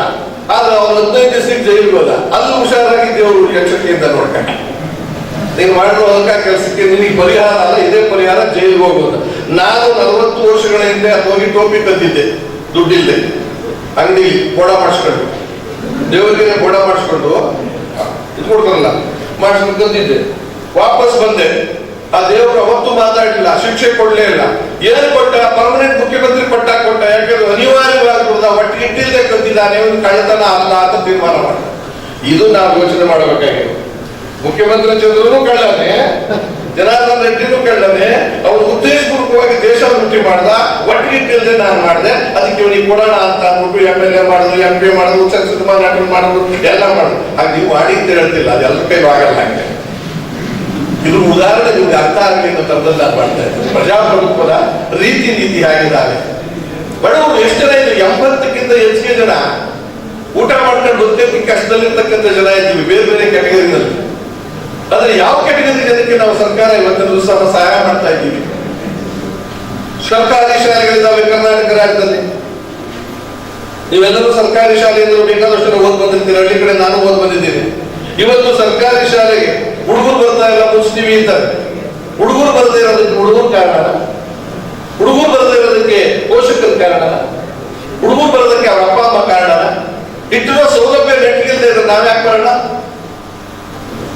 ಆದ್ರೆ ಅವ್ರು ಹದಿನೈದು ದಿವಸಕ್ಕೆ ಜೈಲಿಗೆ ಹೋದ. ಅಲ್ಲಿ ಹುಷಾರಾಗಿ ದೇವರು ಎಚ್ಚರಿಕೆಯಿಂದ ನೋಡ್ಕೊಂಡ. ನೀನು ಮಾಡಿರೋ ಅದಕ್ಕ ಕೆಲಸಕ್ಕೆ ನಿನಗೆ ಪರಿಹಾರ ಅಲ್ಲ, ಇದೇ ಪರಿಹಾರ ಜೈಲಿಗೆ ಹೋಗೋದು ನಾನು ನಲವತ್ತು ವರ್ಷಗಳ ಹಿಂದೆ ಅದು ಹೋಗಿ ಟೋಪಿ ಕದ್ದಿದ್ದೆ. ದುಡ್ಡಿಲ್ಲದೆ ಅಂಗಡಿ ಕೊಡ ಮಾಡಿಸ್ಕೊಂಡು ದೇವರಿಗೆ ಬೋಡ ಮಾಡಿಸ್ಕೊಂಡು ಇದು ಕೊಡ್ತಾರಲ್ಲ, ಮಾಡಿಸ್ಕೊಂಡು ವಾಪಸ್ ಬಂದೆ. ಆ ದೇವರು ಅವತ್ತು ಮಾತಾಡಲಿಲ್ಲ, ಶಿಕ್ಷೆ ಕೊಡಲೇ ಇಲ್ಲ. ಏನು ಕೊಟ್ಟ? ಪರ್ಮನೆಂಟ್ ಮುಖ್ಯಮಂತ್ರಿ ಪಟ್ಟ ಕೊಟ್ಟ. ಯಾಕಂದ್ರೆ ಅನಿವಾರ್ಯವಾಗ್ಬಿಡ್ದ ಒಟ್ಟಿಗೆ ಇಟ್ಟಿಲ್ಲದೆ ಕದ್ದಿದ್ದಾನೆ ಒಂದು ಕಳೆತನ ಅಲ್ಲ ಅಂತ ತೀರ್ಮಾನ ಮಾಡ ಇದು ನಾವು ಯೋಚನೆ ಮಾಡಬೇಕಾಗಿದೆ. ಮುಖ್ಯಮಂತ್ರಿ ಚಂದ್ರನು ಕಳ್ಳನೆ. ಜನಾರ್ದನ್ ರೆಡ್ಡಿನೂ ಕೇಳದೆ ಅವ್ರು ಉದ್ದೇಶಪೂರ್ವಕವಾಗಿ ದೇಶ ಲೂಟಿ ಮಾಡ್ದ, ಒಟ್ಟಿಗೆ ಇಟ್ಟಿಲ್ಲದೆ ನಾನು ಮಾಡಿದೆ. ಅದಕ್ಕೆ ಇವನಿಗೆ ಕೊಡೋಣ ಅಂತ ಅಂದ್ಬಿಟ್ಟು ಎಂ ಎಲ್ ಎ ಮಾಡಿದ್ರು ಎಂ ಪಿ ಮಾಡಿದ್ರು ಚಲನಚಿತ್ರ ನಾಟಕ ಮಾಡುದು, ಎಲ್ಲ ಮಾಡಿದ್ರು ಹಾಗೆ ನೀವು ಮಾಡಿ ಅಂತ ಹೇಳ್ತಿಲ್ಲ ಅದೆಲ್ಲ ಕೈ ಆಗಲ್ಲ ಹಂಗೆ. ಇದು ಉದಾಹರಣೆ ನಿಮ್ಗೆ ಅರ್ಥ ಆಗಲಿ ಅಂತ ತರದಲ್ಲಿ ನಾನು ಮಾಡ್ತಾ ಇದ್ದೀನಿ ಪ್ರಜಾಪ್ರಭುತ್ವದ ರೀತಿ ನೀತಿ ಆಗಿದ್ದಾರೆ ಬಡವರು ಎಷ್ಟು ಜನ ಇದ್ರು? ಎಂಬತ್ತಕ್ಕಿಂತ ಹೆಚ್ಚಿಗೆ ಜನ. ಊಟ ಮಾಡ್ಕೊಂಡು ಬದುಕಕ್ಕೆ ಕಷ್ಟದಲ್ಲಿರ್ತಕ್ಕಂಥ ಜನ ಇದ್ದೀವಿ, ಬೇರೆ ಬೇರೆ ಕೆಟಗರಿನಲ್ಲಿ ಆದ್ರೆ ಯಾವ ಕೆಟಗರಿ ಜನಕ್ಕೆ ನಾವು ಸರ್ಕಾರ ಇವತ್ತಿನ ಸಹ ಸಹಾಯ ಮಾಡ್ತಾ ಇದ್ದೀವಿ? ಸರ್ಕಾರಿ ಶಾಲೆಗಳಿದ್ದಾವೆ ಕರ್ನಾಟಕ ರಾಜ್ಯದಲ್ಲಿ. ನೀವೆಲ್ಲರೂ ಸರ್ಕಾರಿ ಶಾಲೆಯಿಂದ ಬೇಕಾದಷ್ಟು ಓದ್ ಬಂದಿರ್ತೀರಿ. ಹಳ್ಳಿ ಕಡೆ ನಾನು ಓದ್ ಬಂದಿದ್ದೀನಿ. ಇವತ್ತು ಸರ್ಕಾರಿ ಶಾಲೆಗೆ ಹುಡುಗರು ಬರ್ತಾ ಇಲ್ಲ ಮುಸ್ಲಿಮಿ ಇದ್ದಾರೆ. ಹುಡುಗರು ಬರದೇ ಇರೋದಕ್ಕೆ ಹುಡುಗರು ಕಾರಣ. ಹುಡುಗರು ಬರದೇ ಇರೋದಕ್ಕೆ ಪೋಷಕರ ಕಾರಣ. ಹುಡುಗರು ಬರೋದಕ್ಕೆ ಅವರ ಅಪ್ಪ ಅಮ್ಮ ಕಾರಣ. ಇಟ್ಟಿರೋ ಸೌಲಭ್ಯ ನೆಟ್ಟಿಗಿಲ್ಲದೆ ಇದ್ರೆ ನಾವ್ಯಾಕೆ ಬರೋಣ?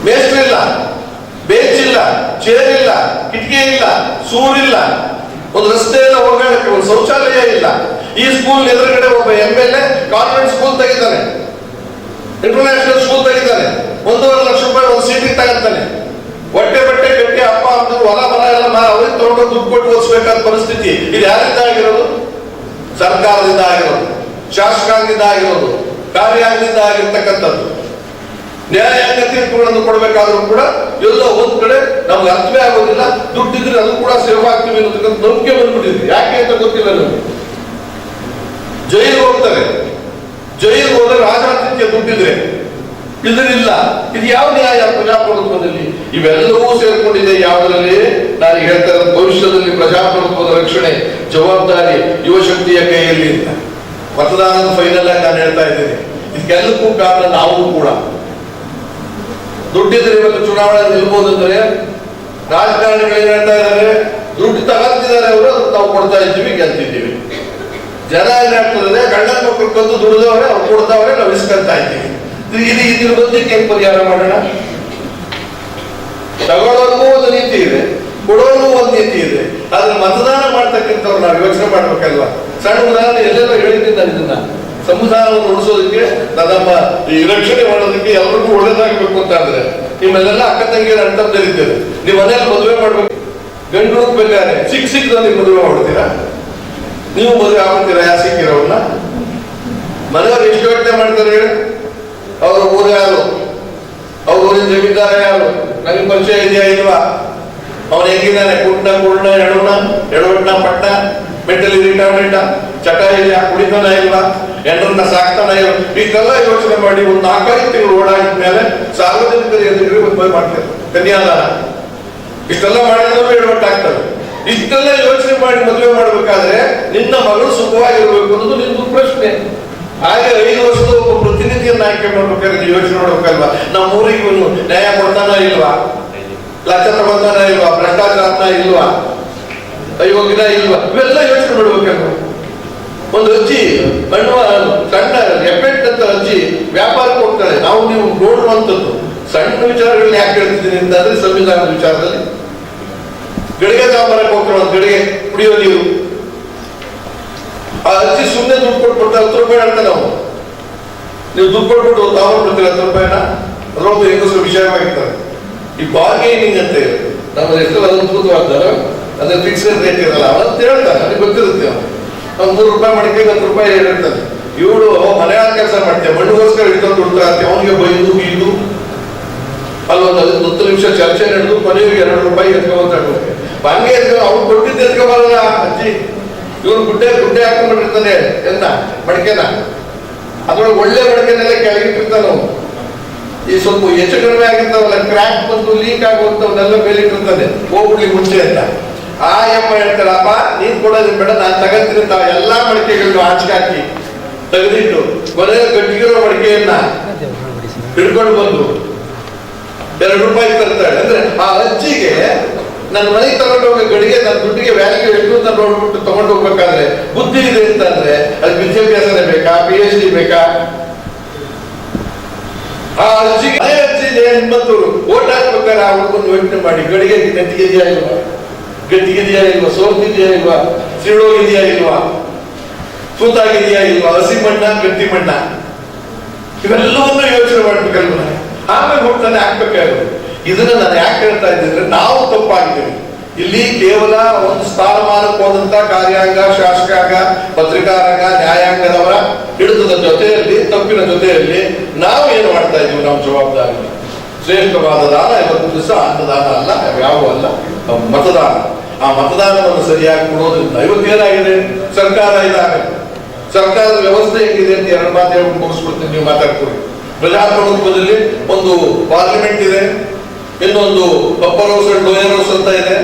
ಮೇಸ್ಟ್ರು ಇಲ್ಲ. ಬೇಂಚ್ ಇಲ್ಲ. ಚೇರ್ ಇಲ್ಲ. ಕಿಟಕಿ ಇಲ್ಲ. ಸೂರಿಲ್ಲ ಒಂದು ರಸ್ತೆ ಇಲ್ಲ ಹೋಗಾಡಕ್ಕೆ ಒಂದು ಶೌಚಾಲಯ ಇಲ್ಲ. ಈ ಸ್ಕೂಲ್ ಎದುರುಗಡೆ ಒಬ್ಬ M L A convent school ತೆಗಿತಾನೆ. International school ತೆಗಿತಾನೆ. ಒಂದೂವರೆ ಲಕ್ಷ ರೂಪಾಯಿ ಒಂದು ಸೀಟಿಗೆ ತಗಂತಾನೆ. ಹೊಟ್ಟೆ ಬಟ್ಟೆ ಗಟ್ಟಿ ಅಪ್ಪ ಅಂತ ಹೊಲ, ಮರ ಎಲ್ಲ ಮಾರ ಅವ್ರಿಗೆ ತಗೊಂಡು ದುಡ್ಡು ಕೊಟ್ಟು ಓದಿಸ್ಬೇಕಾದ ಪರಿಸ್ಥಿತಿ. ಇದು ಯಾರಿಂದ ಆಗಿರೋದು? ಸರ್ಕಾರದಿಂದ ಆಗಿರೋದು. ಶಾಸಕಾಂಗದಿಂದ ಆಗಿರೋದು. ಕಾರ್ಯಾಂಗದಿಂದ ಆಗಿರ್ತಕ್ಕಂಥದ್ದು. ನ್ಯಾಯಾಂಗ ತೀರ್ಪುಗಳನ್ನು ಕೊಡಬೇಕಾದ್ರೂ ಕೂಡ ಎಲ್ಲ ಒಂದ್ ಕಡೆ ನಮ್ಗೆ ಅರ್ಥವೇ ಆಗೋದಿಲ್ಲ. ದುಡ್ಡಿದ್ರೆ ಅದು ಕೂಡ ಸೇವ್ ಆಗ್ತೀವಿ ಅನ್ನೋದಕ್ಕಂತ ನಂಬಿಕೆ ಬಂದ್ಬಿಟ್ಟಿದೆ. ಯಾಕೆ ಅಂತ ಗೊತ್ತಿಲ್ಲ ನಮ್ಗೆ. ಜೈಲು ಹೋಗ್ತಾರೆ. ಜೈಲು ಹೋದ್ರೆ ರಾಜಾತಿಥ್ಯ ದುಡ್ಡಿದ್ರೆ. ಇಲ್ಲ. ಇದು ಯಾವ ನ್ಯಾಯ? ಪ್ರಜಾಪ್ರಭುತ್ವದಲ್ಲಿ. ಇವೆಲ್ಲವೂ ಸೇರ್ಕೊಂಡಿದೆ. ಯಾವುದರಲ್ಲಿ? ನಾನು ಹೇಳ್ತಾ ಇರೋದು ಭವಿಷ್ಯದಲ್ಲಿ ಪ್ರಜಾಪ್ರಭುತ್ವದ ರಕ್ಷಣೆ, ಜವಾಬ್ದಾರಿ ಯುವಶಕ್ತಿಯ ಕೈಯಲ್ಲಿ ಅಂತ. ಮತದಾನದ ಫೈನಲ್ ಆಗಿ ನಾನು ಹೇಳ್ತಾ ಇದ್ದೀನಿ. ಇದಕ್ಕೆಲ್ಲಕ್ಕೂ ಕಾರಣ ನಾವು ಕೂಡ. ದುಡ್ಡಿದ್ರೆ ಇವತ್ತು ಚುನಾವಣೆ ಅಂದ್ರೆ ರಾಜಕಾರಣಿಗಳು ಏನ್ ಹೇಳ್ತಾ ಇದ್ದಾರೆ. ದುಡ್ಡು ತಗೊಂತಿದ್ದಾರೆ ಅವರು ನಾವು ಕೊಡ್ತಾ ಇದ್ದೀವಿ, ಗೆಲ್ತಿದ್ದೀವಿ. ಜನ ಏನ್ ಹೇಳ್ತಾರೆ ಗಂಡನ ಮಕ್ಕಳು ಕಂದು ದುಡಿದವ್ರೆ, ಅವ್ರು ಕೊಡ್ತಾವ್ರೆ, ನಾವು ಇಸ್ಕೊಂತಾ ಇದ್ದೀವಿ. ಇದು- ಇದು ಇದ್ರ ಬದಲಿಗೆ ಏನ್ ಪರಿಹಾರ ಮಾಡೋಣ? ತಗೊಳ್ಳೋರ್ಗೂ ಒಂದು ನೀತಿ ಇದೆ ಕೊಡೋದು ಒಂದು ನೀತಿ ಇದೆ. ಆದ್ರೆ ಮತದಾನ ಮಾಡ್ತಕ್ಕಂಥವ್ರು ನಾವು ಯೋಚನೆ ಮಾಡ್ಬೇಕಲ್ವಾ? ಸಣ್ಣ ಉದಾಹರಣೆ, ಎಲ್ಲೆಲ್ಲ ಹೇಳಿದ್ದೀನಿ ನಾನು ಇದನ್ನ. ಸಂವಿಧಾನವನ್ನು ಉಳಿಸೋದಕ್ಕೆ ನಮ್ಮ ಈ ರಕ್ಷಣೆ ಮಾಡೋದಕ್ಕೆ ಎಲ್ರಿಗೂ ಒಳ್ಳೇದಾಗಬೇಕು ಅಂತ ಅಂದ್ರೆ ನಿಮ್ಮೆಲ್ಲ ಅಕ್ಕ ತಂಗಿಯರ ಅಂತರ್ಜರಿದ್ದೇವೆ ನೀವು ಮನೆಯಲ್ಲಿ ಮದುವೆ ಮಾಡ್ಬೇಕು. ಗಂಡು ಬೇಕಾದ್ರೆ ಸಿಕ್ ನೀವು ಮದುವೆ ಮಾಡ್ತೀರಾ? ನೀವು ಮದುವೆ ಆಗ್ತೀರಾ ಯಾ ಸಿಕ್ಕಿರೋನ್ನ ಮನೆಯವ್ರು ಎಷ್ಟು ಯೋಚನೆ ಮಾಡ್ತಾರೆ ಹೇಳಿ? ಅವ್ರ ಊರು ಯಾರು? ಅವ್ರ ಊರಿನ ಜಮೀನ್ದಾರ ಯಾರು? ನನಗೆ ಪರಿಚಯ ಇದೆಯಾ ಇಲ್ವಾ? ಅವನು ಹೆಂಗಿದ್ದಾನೆ? ಕುಂಡ ಕುಳ್ಳ ಎಡೋಣ ಎಡವಣ್ಣ ಪಟ್ಟ ಮೆಂಟಲಿ ರಿಟೈರ್ಮೆಂಟ್ ಚಟ ಇದೆಯಾ? ಕುಡಿತಾನ ಇಲ್ವಾ? ಹೆಣ್ಣನ್ನ ಸಾಕ್ತಾನೆ ಇದೆಲ್ಲ ಯೋಚನೆ ಮಾಡಿ ಒಂದು ನಾಲ್ಕೈದು ತಿಂಗಳು ಓಡಾಡಿದ ಮೇಲೆ ಸಾರ್ವಜನಿಕರ ಎದುರಿಗೆ ಮದುವೆ ಮಾಡ್ತಾರೆ. ಕನ್ಯಾದಾನ ಇಷ್ಟೆಲ್ಲ ಮಾಡಿದ್ರು ಎಡವಟ್ಟು ಆಗ್ತವೆ ಇಷ್ಟೆಲ್ಲ ಯೋಚನೆ ಮಾಡಿ ಮದುವೆ ಮಾಡಬೇಕಾದ್ರೆ ನಿನ್ನ ಮಗಳು ಸುಖವಾಗಿರ್ಬೇಕು ಅನ್ನೋದು ನಿಮ್ದು ಪ್ರಶ್ನೆ. ಹಾಗೆ ಐದು ವರ್ಷದ ಒಬ್ಬ ಪ್ರತಿನಿಧಿಯನ್ನ ಆಯ್ಕೆ ಮಾಡ್ಬೇಕಾದ್ರೆ ಯೋಚನೆ ಮಾಡ್ಬೇಕಲ್ವಾ? ನಮ್ಮ ಊರಿಗೆ ಇವನು ನ್ಯಾಯ ಕೊಡ್ತಾನ ಇಲ್ವಾ? ಲಕ್ಷ ತಗೊಂತಾನ ಇಲ್ವಾ? ಭ್ರಷ್ಟಾಚಾರನ ಇಲ್ವಾ? ಗಿಡ ಇಲ್ವಾ? ಇವೆಲ್ಲ ಯೋಚನೆ ಮಾಡ್ಬೇಕಲ್ವ? ಒಂದು ಅಜ್ಜಿ ಕಣ್ಣು ಸಣ್ಣ ಎಫೆಕ್ಟ್ ಅಂತ ಅಜ್ಜಿ ವ್ಯಾಪಾರ ಕೊಡ್ತಾಳೆ. ನಾವು ನೀವು ನೋಡುವಂಥದ್ದು. ಸಣ್ಣ ವಿಚಾರಗಳನ್ನ ಯಾಕೆ ಹೇಳ್ತಿದ್ದೀನಿ ಅಂತಂದ್ರೆ ಸಂವಿಧಾನದ ವಿಚಾರದಲ್ಲಿ. ಗಡಿಗೆ ವ್ಯಾಪಾರ ಕೊಟ್ಟರು ಒಂದು ಗಡಿಗೆ ಕುಡಿಯೋ ನೀರು. ಆ ಅಜ್ಜಿ ಸುಮ್ಮನೆ ದುಡ್ಡು ಕೊಟ್ಬಿಟ್ಟು ಹತ್ತು ರೂಪಾಯಿ ಅಂತ ನಾವು. ನೀವು ದುಡ್ಡು ಕೊಟ್ಬಿಟ್ಟು ತಗೊಂಡ್ಬಿಡ್ತೀರ ಹತ್ತು ರೂಪಾಯಿನ? ಅದರೊಂದು ಹೆಂಗಸರು ವಿಷಯವಾಗಿರ್ತಾರೆ. ಈ ಬಾರ್ಗೇನಿಂಗ್ ಅಂತ ನಮ್ಮ ಹೆಸರು ಅದ್ಭುತವಾಗ್ತಾರೆ ಅದ್ರ ಫಿಕ್ಸ್ಡ್ ರೇಟ್ ಇರಲ್ಲ ಅವತ್ತು ಹೇಳ್ತಾರೆ. ಗೊತ್ತಿರುತ್ತೆ ಅವನು ಅವ್ನು ಮೂರು ರೂಪಾಯಿ ಮಡಿಕೆ ಹತ್ತು ರೂಪಾಯಿ ಹೇಳಿರ್ತದೆ ಇವಳು ಮನೆಯಾಳ ಕೆಲಸ ಮಾಡ್ತೇವೆ ಮಣ್ಣಿಗೋಸ್ಕರ ಹಿಡ್ಕೊಂಡು ದುಡ್ತಾ ಇರ್ತೀವಿ. ಅವನಿಗೆ ಬೈದು, ಬೀದು. ಅಲ್ಲೊಂದು ಹತ್ತು ನಿಮಿಷ ಚರ್ಚೆ ನಡೆದು ಕೊನೆಗೆ ಎರಡು ರೂಪಾಯಿ ಎತ್ಕೊಂತ ಹಂಗೆ ಎತ್ಕೊಂಡು ಅವ್ನು ಕೊಟ್ಟಿದ್ದು ಎತ್ಕೊಬಾರಲ್ಲ, ಅಜ್ಜಿ. ಇವ್ರು ಗುಡ್ಡೆ ಗುಡ್ಡೆ ಹಾಕೊಂಡ್ಬಿಟ್ಟಿರ್ತಾನೆ ಎಂತ? ಮಡಿಕೆನ? ಅದ್ರೊಳಗೆ ಒಳ್ಳೆ ಮಡಿಕೆನೆಲ್ಲ ಕೆಳಗಿಟ್ಟಿರ್ತಾನು ಈ ಸ್ವಲ್ಪ ಹೆಚ್ಚು ಕಡಿಮೆ ಆಗಿರ್ತಾವಲ್ಲ ಕ್ರ್ಯಾಕ್ ಬಂದು ಲೀಕ್ ಆಗುವಂತವನ್ನೆಲ್ಲ ಮೇಲಿಟ್ಟಿರ್ತಾನೆ ಹೋಗ್ಬಿಡ್ಲಿ ಮುಂಚೆ ಅಂತ. ಆ ಯಮ್ಮ ಹೇಳ್ತಾರಪ್ಪ, ನೀನ್ ಕೊಡೋದು ಬೇಡ, ನಾನು ತಗಂತೀನಿ ತಾವ ಎಲ್ಲಾ ಮಡಿಕೆಗಳು ಹಾಕಿ ತೆಗೆದಿಟ್ಟು ಕೊನೆಯ ಗಟ್ಟಿಗಿರೋ ಮಡಿಕೆಯನ್ನ ಹಿಡ್ಕೊಂಡು ಬಂದು ಎರಡು ರೂಪಾಯಿ ತರ್ತಾಳೆ ಅಂದ್ರೆ ಆ ಅಜ್ಜಿಗೆ ನನ್ನ ಮನೆಗೆ ತಗೊಂಡು ಹೋಗೋ ಗಡಿಗೆ ನನ್ನ ದುಡ್ಡಿಗೆ ವ್ಯಾಲ್ಯೂ ಎಷ್ಟು ಅಂತ ನೋಡ್ಬಿಟ್ಟು ತಗೊಂಡು ಹೋಗ್ಬೇಕಾದ್ರೆ ಬುದ್ಧಿ ಇದೆ ಅಂತಂದ್ರೆ ಅದು ವಿದ್ಯಾಭ್ಯಾಸನೇ ಬೇಕಾ ಪಿ ಎಚ್ ಡಿ ಬೇಕಾ? ಆ ಅಜ್ಜಿಗೆ ಅಜ್ಜಿ ಹೆಣ್ಮತ್ತವರು ಓಟ್ ಹಾಕ್ಬೇಕಾದ್ರೆ ಆ ಹುಡುಗನ ಯೋಚನೆ ಮಾಡಿ, ಗಡಿಗೆ ನೆಟ್ಟಿಗಿದೆಯಾ ಇಲ್ವಾ? ಗಟ್ಟಿಗಿದೆಯಾ ಇಲ್ವಾ ಸೋರ್ತಿದೆಯಾ ಇಲ್ವಾ ಸಿಡೋಗಿದೆಯಾ ಇಲ್ವಾ ತೂತಾಗಿದೆಯಾ ಇಲ್ವಾ ಹಸಿ ಮಣ್ಣ ಗಟ್ಟಿ ಮಣ್ಣ ಇವೆಲ್ಲವನ್ನೂ ಯೋಚನೆ ಮಾಡ್ಬೇಕಲ್ವ ಆಮೇಲೆ ಹೋಗ್ತಾನೆ ಹಾಕ್ಬೇಕಾಗುತ್ತೆ. ಇದನ್ನ ನಾನು ಯಾಕೆ ಹೇಳ್ತಾ ಇದ್ದೀನಿ ನಾವು ತಪ್ಪಾಗಿದ್ದೀವಿ. ಇಲ್ಲಿ ಕೇವಲ ಒಂದು ಸ್ಥಾನಮಾನಕ್ಕೆ ಹೋದಂತ ಕಾರ್ಯಾಂಗ, ಶಾಸಕಾಂಗ, ಪತ್ರಿಕಾರಂಗ, ನ್ಯಾಯಾಂಗದವರ ಹಿಡಿತದ ಜೊತೆಯಲ್ಲಿ, ತಪ್ಪಿನ ಜೊತೆಯಲ್ಲಿ ನಾವು ಏನು ಮಾಡ್ತಾ ಇದೀವಿ ನಮ್ಮ ಜವಾಬ್ದಾರಿ. ಶ್ರೇಷ್ಠವಾದ ದಾನ ಇವತ್ತು ದಿವಸ ಅನ್ನದಾನ ಅಲ್ಲ ಯಾವ ಅಲ್ಲ ಮತದಾನ. ಆ ಮತದಾನವನ್ನು ಸರಿಯಾಗಿ ಕೊಡೋದ್ರಿಂದ ಇವತ್ತೇನಾಗಿದೆ ಸರ್ಕಾರ ಇದಾಗ ಸರ್ಕಾರದ ವ್ಯವಸ್ಥೆ ಹೇಗಿದೆ ಅಂತ ಎರಡು ಮಾತು ಹೇಳ್ಬಿಟ್ಟು ಮುಗಿಸ್ಬಿಡ್ತೀನಿ, ನೀವು ಮಾತಾಡ್ಕೊಡಿ ಪ್ರಜಾಪ್ರಭುತ್ವದಲ್ಲಿ ಒಂದು ಪಾರ್ಲಿಮೆಂಟ್ ಇದೆ, ಇನ್ನೊಂದು upper house and lower house ಅಂತ ಇದೆ.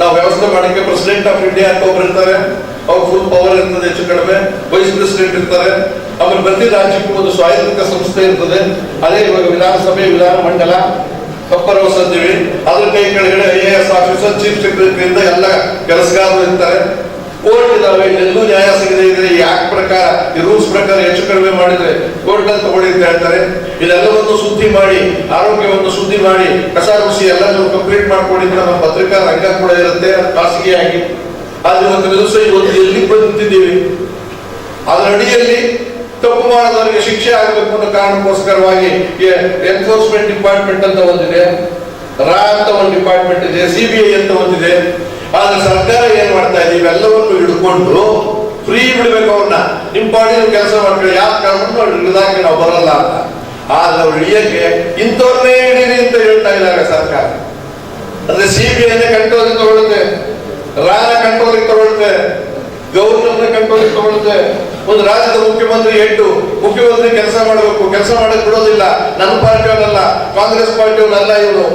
ನಾವು ವ್ಯವಸ್ಥೆ ಮಾಡಕ್ಕೆ ಪ್ರೆಸಿಡೆಂಟ್ ಆಫ್ ಇಂಡಿಯಾ ಅಂತ ಒಬ್ರು ಇರ್ತಾರೆ. ಅವ್ರು ಫುಲ್ ಪವರ್ ಇರ್ತದೆ ಹೆಚ್ಚು ಕಡಿಮೆ. ವೈಸ್ ಪ್ರೆಸಿಡೆಂಟ್ ಇರ್ತಾರೆ. ಆಮೇಲೆ ಪ್ರತಿ ರಾಜ್ಯಕ್ಕೂ ಒಂದು ಸ್ವಾಯತ್ತ ಸಂಸ್ಥೆ ಇರ್ತದೆ. ಅದೇ ಇವಾಗ ವಿಧಾನಸಭೆ, ವಿಧಾನ ಮಂಡಲ ಅಪ್ಪರ್ ಹೌಸ್ ಅಂತೀವಿ ಅದ್ರ ಕೈ ಕೆಳಗಡೆ I A S officer chief secretary ಇಂದ ಎಲ್ಲ ಕೆಲಸಗಾರರು ಇರ್ತಾರೆ. ಕೋರ್ಟ್ ಇದಾವೆ, ಎಲ್ಲೂ ನ್ಯಾಯ ಸಿಗದೆ ಇದ್ರೆ ಈ ಆಕ್ಟ್ ಪ್ರಕಾರ, ಈ ರೂಲ್ಸ್ ಪ್ರಕಾರ ಹೆಚ್ಚು ಕಡಿಮೆ ಮಾಡಿದ್ರೆ ಕೋರ್ಟ್ ಅಲ್ಲಿ ತಗೊಳ್ಳಿ ಅಂತ ಹೇಳ್ತಾರೆ. ಇದೆಲ್ಲವನ್ನು ಸುದ್ದಿ ಮಾಡಿ, ಆರೋಗ್ಯವನ್ನು ಸುದ್ದಿ ಮಾಡಿ, ಕಸ ರುಸಿ ಎಲ್ಲರೂ ಕಂಪ್ಲೀಟ್ ಅಂತ ನಮ್ಮ ಪತ್ರಿಕಾ ರಂಗ ಕೂಡ ಇರುತ್ತೆ, ಖಾಸಗಿಯಾಗಿ. ಆದ್ರೆ ಒಂದು ದಿವಸ ಇವತ್ತು ಎಲ್ಲಿ ಬಂದಿದ್ದೀವಿ? ಅದರ ಅಡಿಯಲ್ಲಿ ತಪ್ಪು ಮಾಡಿದವರಿಗೆ ಶಿಕ್ಷೆ ಆಗಬೇಕು ಅನ್ನೋ ಕಾರಣಕ್ಕೋಸ್ಕರವಾಗಿ ಎನ್ಫೋರ್ಸ್ಮೆಂಟ್ ಡಿಪಾರ್ಟ್ಮೆಂಟ್ ಅಂತ ಒಂದಿದೆ. ರಾ ಅಂತ ಒಂದು ಡಿಪಾರ್ಟ್ಮೆಂಟ್ ಇದೆ ಸಿ ಬಿ ಐ ಅಂತ ಒಂದಿದೆ. ಆದ್ರೆ ಸರ್ಕಾರ ಏನ್ ಮಾಡ್ತಾ ಇದೆ? ಇವೆಲ್ಲವನ್ನು ಹಿಡ್ಕೊಂಡು ಫ್ರೀ ಬಿಡ್ಬೇಕು ಅವ್ರನ್ನ. ನಿಮ್ ಪಾಡಿ ಕೆಲಸ ಮಾಡ್ಕೊಳ್ಳಿ. ಯಾವ ಕಾರಣಕ್ಕೂ ಹಿಡಿದಾಕೆ ನಾವು ಬರಲ್ಲ ಅಂತ. ಆದ್ರೆ ಅವ್ರು ಹಿಡಿಯಕ್ಕೆ ಇಂಥವ್ರನ್ನೇ ಹಿಡೀರಿ ಅಂತ ಹೇಳ್ತಾ ಇದ್ದಾರೆ ಸರ್ಕಾರ. ಅಂದ್ರೆ ಐನೇ ಕಂಟ್ರೋಲ್ ತಗೊಳುತ್ತೆ ರಾನ ಕಂಟ್ರೋಲ್ ತಗೊಳುತ್ತೆ ಗೌರ್ನರ್ ಕಂಟ್ರೋಲ್ ತಗೊಳುತ್ತೆ ಒಂದು ರಾಜ್ಯದ ಮುಖ್ಯಮಂತ್ರಿ ಎಂಟು, ಮುಖ್ಯಮಂತ್ರಿ ಕೆಲಸ ಮಾಡಬೇಕು. ಕೆಲಸ ಮಾಡಕ್ ಬಿಡೋದಿಲ್ಲ. ನನ್ನ ಪಾರ್ಟಿಯವನಲ್ಲ, ಕಾಂಗ್ರೆಸ್ ಪಾರ್ಟಿಯವನಲ್ಲ ಇವನು.